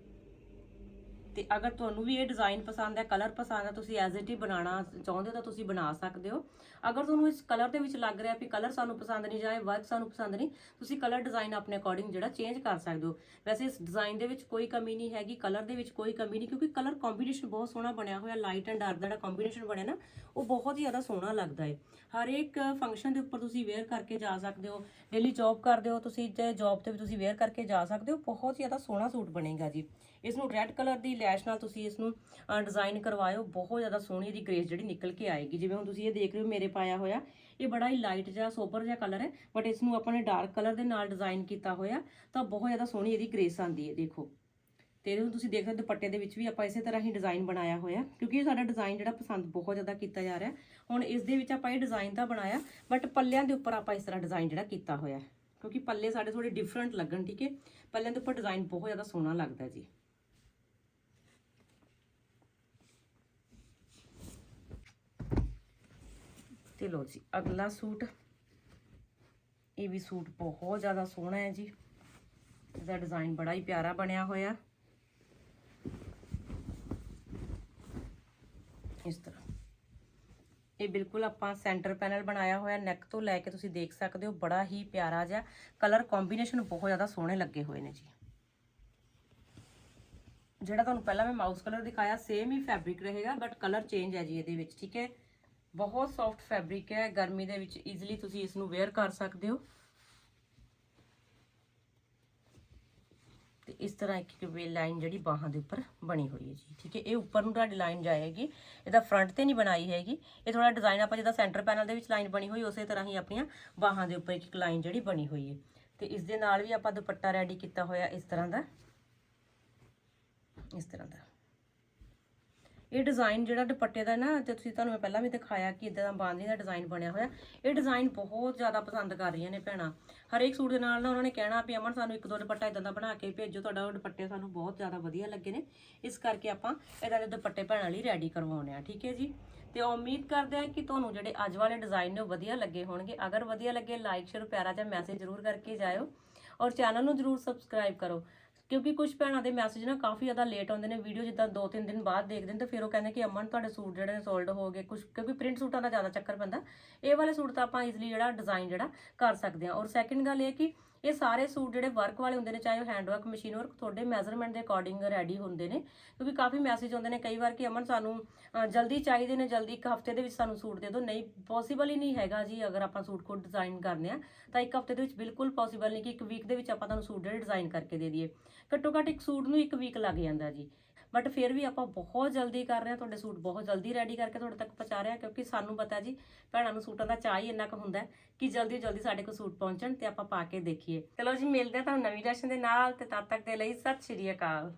Speaker 1: ਤੇ ਅਗਰ ਤੁਹਾਨੂੰ ਵੀ ਇਹ ਡਿਜ਼ਾਈਨ ਪਸੰਦ ਹੈ ਕਲਰ ਪਸੰਦ ਹੈ, ਤੁਸੀਂ ਐਜ਼ ਇਟ ਹੀ ਬਣਾਉਣਾ ਚਾਹੁੰਦੇ ਹੋ ਤਾਂ ਤੁਸੀਂ ਬਣਾ ਸਕਦੇ ਹੋ। ਅਗਰ ਤੁਹਾਨੂੰ ਇਸ ਕਲਰ ਦੇ ਵਿੱਚ ਲੱਗ ਰਿਹਾ ਵੀ ਕਲਰ ਸਾਨੂੰ ਪਸੰਦ ਨਹੀਂ ਜਾਏ ਵਰਕ ਸਾਨੂੰ ਪਸੰਦ ਨਹੀਂ, ਤੁਸੀਂ ਕਲਰ ਡਿਜ਼ਾਈਨ ਆਪਣੇ ਅਕੋਰਡਿੰਗ ਜਿਹੜਾ ਚੇਂਜ ਕਰ ਸਕਦੇ ਹੋ। ਵੈਸੇ ਇਸ ਡਿਜ਼ਾਈਨ ਦੇ ਵਿੱਚ ਕੋਈ ਕਮੀ ਨਹੀਂ ਹੈਗੀ ਕਲਰ ਦੇ ਵਿੱਚ ਕੋਈ ਕਮੀ ਨਹੀਂ, ਕਿਉਂਕਿ ਕਲਰ ਕੰਬੀਨੇਸ਼ਨ ਬਹੁਤ ਸੋਹਣਾ ਬਣਿਆ ਹੋਇਆ ਲਾਈਟ ਐਂਡ ਡਾਰਕ ਦਾ ਜਿਹੜਾ ਕੰਬੀਨੇਸ਼ਨ ਬਣਿਆ ਨਾ, ਉਹ ਬਹੁਤ ਹੀ ਜ਼ਿਆਦਾ ਸੋਹਣਾ ਲੱਗਦਾ ਹੈ। ਹਰ ਇੱਕ ਫੰਕਸ਼ਨ ਦੇ ਉੱਪਰ ਤੁਸੀਂ ਵੇਅਰ ਕਰਕੇ ਜਾ ਸਕਦੇ ਹੋ ਡੇਲੀ ਜੌਬ ਕਰਦੇ ਹੋ ਤੁਸੀਂ ਜੇ ਜੌਬ ਤੇ ਵੀ ਤੁਸੀਂ ਵੇਅਰ ਕਰਕੇ ਜਾ ਸਕਦੇ ਹੋ, ਬਹੁਤ ਹੀ ਜ਼ਿਆਦਾ ਸੋਹਣਾ ਸੂਟ ਬਣੇਗਾ ਜੀ। ਇਸ ਨੂੰ ਰੈੱਡ ਕਲਰ ਦੀ ਲੈਸ਼ ਨਾਲ ਤੁਸੀਂ ਇਸ ਨੂੰ ਡਿਜ਼ਾਈਨ ਕਰਵਾਇਓ। ਬਹੁਤ ਜ਼ਿਆਦਾ ਸੋਹਣੀ ਦੀ ਗ੍ਰੇਸ ਜਿਹੜੀ ਨਿਕਲ ਕੇ ਆਏਗੀ। ਜਿਵੇਂ ਹੁਣ ਤੁਸੀਂ ਇਹ ਦੇਖ ਰਹੇ ਹੋ, ਮੇਰੇ ਪਾਇਆ ਹੋਇਆ, ਇਹ ਬੜਾ ਹੀ ਲਾਈਟ ਜਿਹਾ ਸੋਬਰ ਜਿਹਾ ਕਲਰ ਹੈ ਬਟ ਇਸ ਨੂੰ ਆਪਾਂ ਨੇ ਡਾਰਕ ਕਲਰ ਦੇ ਨਾਲ ਡਿਜ਼ਾਈਨ ਕੀਤਾ ਹੋਇਆ, ਤਾਂ ਬਹੁਤ ਜ਼ਿਆਦਾ ਸੋਹਣੀ ਇਹਦੀ ਗ੍ਰੇਸ ਆਂਦੀ ਹੈ, ਦੇਖੋ। ਤੇ ਇਹਦੇ ਨੂੰ ਤੁਸੀਂ ਦੇਖ ਸਕਦੇ ਹੋ, ਦੁਪੱਟੇ ਦੇ ਵਿੱਚ ਵੀ ਆਪਾਂ ਇਸੇ ਤਰ੍ਹਾਂ ਹੀ ਡਿਜ਼ਾਈਨ ਬਣਾਇਆ ਹੋਇਆ, ਕਿਉਂਕਿ ਇਹ ਸਾਡਾ ਡਿਜ਼ਾਈਨ ਜਿਹੜਾ ਪਸੰਦ ਬਹੁਤ ਜ਼ਿਆਦਾ ਕੀਤਾ ਜਾ ਰਿਹਾ। ਹੁਣ ਇਸ ਦੇ ਵਿੱਚ ਆਪਾਂ ਇਹ ਡਿਜ਼ਾਈਨ ਤਾਂ ਬਣਾਇਆ ਬਟ ਪੱਲਿਆਂ ਦੇ ਉੱਪਰ ਆਪਾਂ ਇਸ ਤਰ੍ਹਾਂ ਡਿਜ਼ਾਈਨ ਜਿਹੜਾ ਕੀਤਾ ਹੋਇਆ ਕਿਉਂਕਿ ਪੱਲੇ ਸਾਡੇ ਥੋੜੇ ਡਿਫਰੈਂਟ ਲੱਗਣ, ਠੀਕ ਹੈ? ਪੱਲਿਆਂ ਦੇ ਉੱਪਰ ਡਿਜ਼ਾਈਨ ਬਹੁਤ ਜ਼ਿਆਦਾ ਸੋਹਣਾ ਲੱਗਦਾ ਜੀ। ਤੇ ਲੋ ਜੀ, ਅਗਲਾ ਸੂਟ। ਇਹ ਵੀ ਸੂਟ ਬਹੁਤ ਜ਼ਿਆਦਾ ਸੋਹਣਾ ਹੈ ਜੀ। ਇਹਦਾ ਡਿਜ਼ਾਈਨ ਬੜਾ ਹੀ ਪਿਆਰਾ ਬਣਿਆ ਹੋਇਆ। ਇਸ ਤਰ੍ਹਾਂ। ਇਹ ਬਿਲਕੁਲ ਆਪਾਂ ਸੈਂਟਰ ਪੈਨਲ ਬਣਾਇਆ ਹੋਇਆ, ਨੈਕ ਤੋਂ ਲੈ ਕੇ ਤੁਸੀਂ ਦੇਖ ਸਕਦੇ ਹੋ, ਬੜਾ ਹੀ ਪਿਆਰਾ ਜਿਹਾ। ਕਲਰ ਕੰਬੀਨੇਸ਼ਨ ਬਹੁਤ ਜ਼ਿਆਦਾ ਸੋਹਣੇ ਲੱਗੇ ਹੋਏ ਨੇ ਜੀ। ਜਿਹੜਾ ਤੁਹਾਨੂੰ ਪਹਿਲਾਂ ਮੈਂ ਮਾਊਸ ਕਲਰ ਦਿਖਾਇਆ ਸੇਮ ਹੀ ਫੈਬਰਿਕ ਰਹੇਗਾ ਬਟ ਕਲਰ ਚੇਂਜ ਹੈ ਜੀ ਇਹਦੇ ਵਿੱਚ, ਠੀਕ ਹੈ? ਬਹੁਤ ਸੌਫਟ ਫੈਬਰਿਕ ਹੈ। ਗਰਮੀ ਦੇ ਵਿੱਚ ਈਜ਼ੀਲੀ ਤੁਸੀਂ ਇਸ ਨੂੰ ਵੇਅਰ ਕਰ ਸਕਦੇ ਹੋ। ਤੇ ਇਸ ਤਰ੍ਹਾਂ ਇੱਕ ਇੱਕ ਵੇ ਲਾਈਨ ਜਿਹੜੀ ਬਾਹਾਂ ਦੇ ਉੱਪਰ ਬਣੀ ਹੋਈ ਹੈ ਜੀ। ਠੀਕ ਹੈ, ਇਹ ਉੱਪਰ ਨੂੰ ਤੁਹਾਡੀ ਲਾਈਨ ਜਾਏਗੀ। ਇਹਦਾ ਫਰੰਟ ਤੇ ਨਹੀਂ ਬਣਾਈ ਹੈਗੀ। ਇਹ ਥੋੜਾ ਡਿਜ਼ਾਈਨ ਆਪਾਂ ਜਿੱਦਾਂ ਸੈਂਟਰ ਪੈਨਲ ਦੇ ਵਿੱਚ ਲਾਈਨ ਬਣੀ ਹੋਈ, ਉਸੇ ਤਰ੍ਹਾਂ ਹੀ ਆਪਣੀਆਂ ਬਾਹਾਂ ਦੇ ਉੱਪਰ ਇੱਕ ਇੱਕ ਲਾਈਨ ਜਿਹੜੀ ਬਣੀ ਹੋਈ ਹੈ। ਤੇ ਇਸ ਦੇ ਨਾਲ ਵੀ ਆਪਾਂ ਦੁਪੱਟਾ ਰੈਡੀ ਕੀਤਾ ਹੋਇਆ ਇਸ ਤਰ੍ਹਾਂ ਦਾ। ਇਸ ਤਰ੍ਹਾਂ ਦਾ। ਇਹ ਡਿਜ਼ਾਈਨ ਜਿਹੜਾ ਦੁਪੱਟੇ ਦਾ ਨਾ, ਤੇ ਤੁਸੀਂ ਤੁਹਾਨੂੰ ਮੈਂ ਪਹਿਲਾਂ ਵੀ ਦਿਖਾਇਆ ਕਿ ਇਦਾਂ ਦਾ ਬਾਂਦੀ ਦਾ ਡਿਜ਼ਾਈਨ ਬਣਿਆ ਹੋਇਆ। ਇਹ ਡਿਜ਼ਾਈਨ ਬਹੁਤ ਜ਼ਿਆਦਾ ਪਸੰਦ ਕਰ ਰਹੀਆਂ ਨੇ ਭੈਣਾਂ। ਹਰੇਕ ਸੂਟ ਦੇ ਨਾਲ ਨਾ ਉਹਨਾਂ ਨੇ ਕਹਿਣਾ ਵੀ, ਅਮਨ, ਸਾਨੂੰ ਇੱਕ ਦੋ ਦੁਪੱਟਾ ਇਦਾਂ ਦਾ ਬਣਾ ਕੇ ਭੇਜੋ, ਤੁਹਾਡਾ ਉਹ ਦੁਪੱਟੇ ਸਾਨੂੰ ਬਹੁਤ ਜ਼ਿਆਦਾ ਵਧੀਆ ਲੱਗੇ ਨੇ। ਇਸ ਕਰਕੇ ਆਪਾਂ ਇਦਾਂ ਦੇ ਦੁਪੱਟੇ ਭੈਣਾਂ ਲਈ ਰੈਡੀ ਕਰਵਾਉਣੇ ਆ ਠੀਕ ਹੈ ਜੀ? ਤੇ ਉਮੀਦ ਕਰਦੇ ਆ ਕਿ ਤੁਹਾਨੂੰ ਜਿਹੜੇ ਅੱਜ ਵਾਲੇ ਡਿਜ਼ਾਈਨ ਨੇ ਉਹ ਵਧੀਆ ਲੱਗੇ ਹੋਣਗੇ। ਅਗਰ ਵਧੀਆ ਲੱਗੇ ਲਾਈਕ ਸ਼ੇਅਰ ਪਿਆਰਾ ਜਿਹਾ ਮੈਸੇਜ ਜ਼ਰੂਰ ਕਰਕੇ ਜਾਇਓ। ਔਰ ਚੈਨਲ ਨੂੰ ਜ਼ਰੂਰ ਸਬਸਕ੍ਰਾਈਬ ਕਰੋ। ਕਿਉਂਕਿ ਕੁਝ ਭੈਣਾਂ ਦੇ ਮੈਸੇਜ ਨਾ ਕਾਫੀ ਜ਼ਿਆਦਾ ਲੇਟ ਆਉਂਦੇ ਨੇ ਵੀਡੀਓ ਜਿੱਦਾਂ 2-3 ਦਿਨ ਬਾਅਦ ਦੇਖਦੇ ਨੇ ਤੇ ਫਿਰ ਉਹ ਕਹਿੰਦੇ ਕਿ ਅਮਨ ਤੁਹਾਡੇ ਸੂਟ ਜਿਹੜੇ ਨੇ ਸੋਲਡ ਹੋ ਗਏ ਕੁਝ ਕਿਉਂਕਿ ਪ੍ਰਿੰਟ ਸੂਟਾਂ ਦਾ ਜ਼ਿਆਦਾ ਚੱਕਰ ਪੈਂਦਾ। ਇਹ ਵਾਲੇ ਸੂਟ ਤਾਂ ਆਪਾਂ ਈਜ਼ੀਲੀ ਜਿਹੜਾ ਡਿਜ਼ਾਈਨ ਜਿਹੜਾ ਕਰ ਸਕਦੇ ਹਾਂ। ਔਰ ਸੈਕਿੰਡ ਗੱਲ ਇਹ ਕਿ ਇਹ ਸਾਰੇ ਸੂਟ ਜਿਹੜੇ ਵਰਕ ਵਾਲੇ ਹੁੰਦੇ ਨੇ, ਚਾਹੇ ਉਹ ਹੈਂਡ ਵਰਕ ਮਸ਼ੀਨ ਵਰਕ ਤੁਹਾਡੇ ਮੈਜ਼ਰਮੈਂਟ ਦੇ ਅਕੋਰਡਿੰਗ ਰੈਡੀ ਹੁੰਦੇ ਨੇ। ਕਿਉਂਕਿ ਕਾਫੀ ਮੈਸੇਜ ਆਉਂਦੇ ਨੇ, ਕਈ ਵਾਰ ਕਿ ਅਮਨ ਸਾਨੂੰ ਜਲਦੀ ਚਾਹੀਦੇ ਨੇ, ਜਲਦੀ ਇੱਕ ਹਫ਼ਤੇ ਦੇ ਵਿੱਚ ਸਾਨੂੰ ਸੂਟ ਦੇ ਦਿਓ। ਨਹੀਂ ਪੋਸੀਬਲ ਹੀ ਨਹੀਂ ਹੈਗਾ ਜੀ, ਅਗਰ ਆਪਾਂ ਸੂਟ ਖੁਦ ਡਿਜ਼ਾਈਨ ਕਰਨੇ ਆ, ਤਾਂ ਇੱਕ ਹਫ਼ਤੇ ਦੇ ਵਿੱਚ ਬਿਲਕੁਲ ਪੋਸੀਬਲ ਨਹੀਂ ਕਿ ਇੱਕ ਵੀਕ ਦੇ ਵਿੱਚ ਆਪਾਂ ਤੁਹਾਨੂੰ ਸੂਟ ਜਿਹੜੇ ਡਿਜ਼ਾਈਨ ਕਰਕੇ ਦੇ ਦਈਏ। ਘੱਟੋ ਘੱਟ ਇੱਕ ਸੂਟ ਨੂੰ ਇੱਕ ਵੀਕ ਲੱਗ ਜਾਂਦਾ ਜੀ। ਬਟ ਫਿਰ ਵੀ ਆਪਾਂ ਬਹੁਤ ਜਲਦੀ ਕਰ ਰਹੇ ਹਾਂ, ਤੁਹਾਡੇ ਸੂਟ ਬਹੁਤ ਜਲਦੀ ਰੈਡੀ ਕਰਕੇ ਤੁਹਾਡੇ ਤੱਕ ਪਹੁੰਚਾ ਰਹੇ ਹਾਂ, ਕਿਉਂਕਿ ਸਾਨੂੰ ਪਤਾ ਜੀ, ਭੈਣਾਂ ਨੂੰ ਸੂਟਾਂ ਦਾ ਚਾਹ ਹੀ ਇੰਨਾ ਕੁ ਹੁੰਦਾ ਕਿ ਜਲਦੀ ਜਲਦੀ ਸਾਡੇ ਕੋਲ ਸੂਟ ਪਹੁੰਚਣ ਤੇ ਆਪਾਂ ਪਾ ਕੇ ਦੇਖੀਏ। ਚਲੋ ਜੀ, ਮਿਲਦੇ ਹਾਂ ਤੁਹਾਨੂੰ ਨਵੀਂ ਰੈਸ਼ਨ ਦੇ ਨਾਲ ਤੇ ਤਦ ਤੱਕ ਦੇ ਲਈ ਸਤਿ ਸ਼੍ਰੀ ਅਕਾਲ।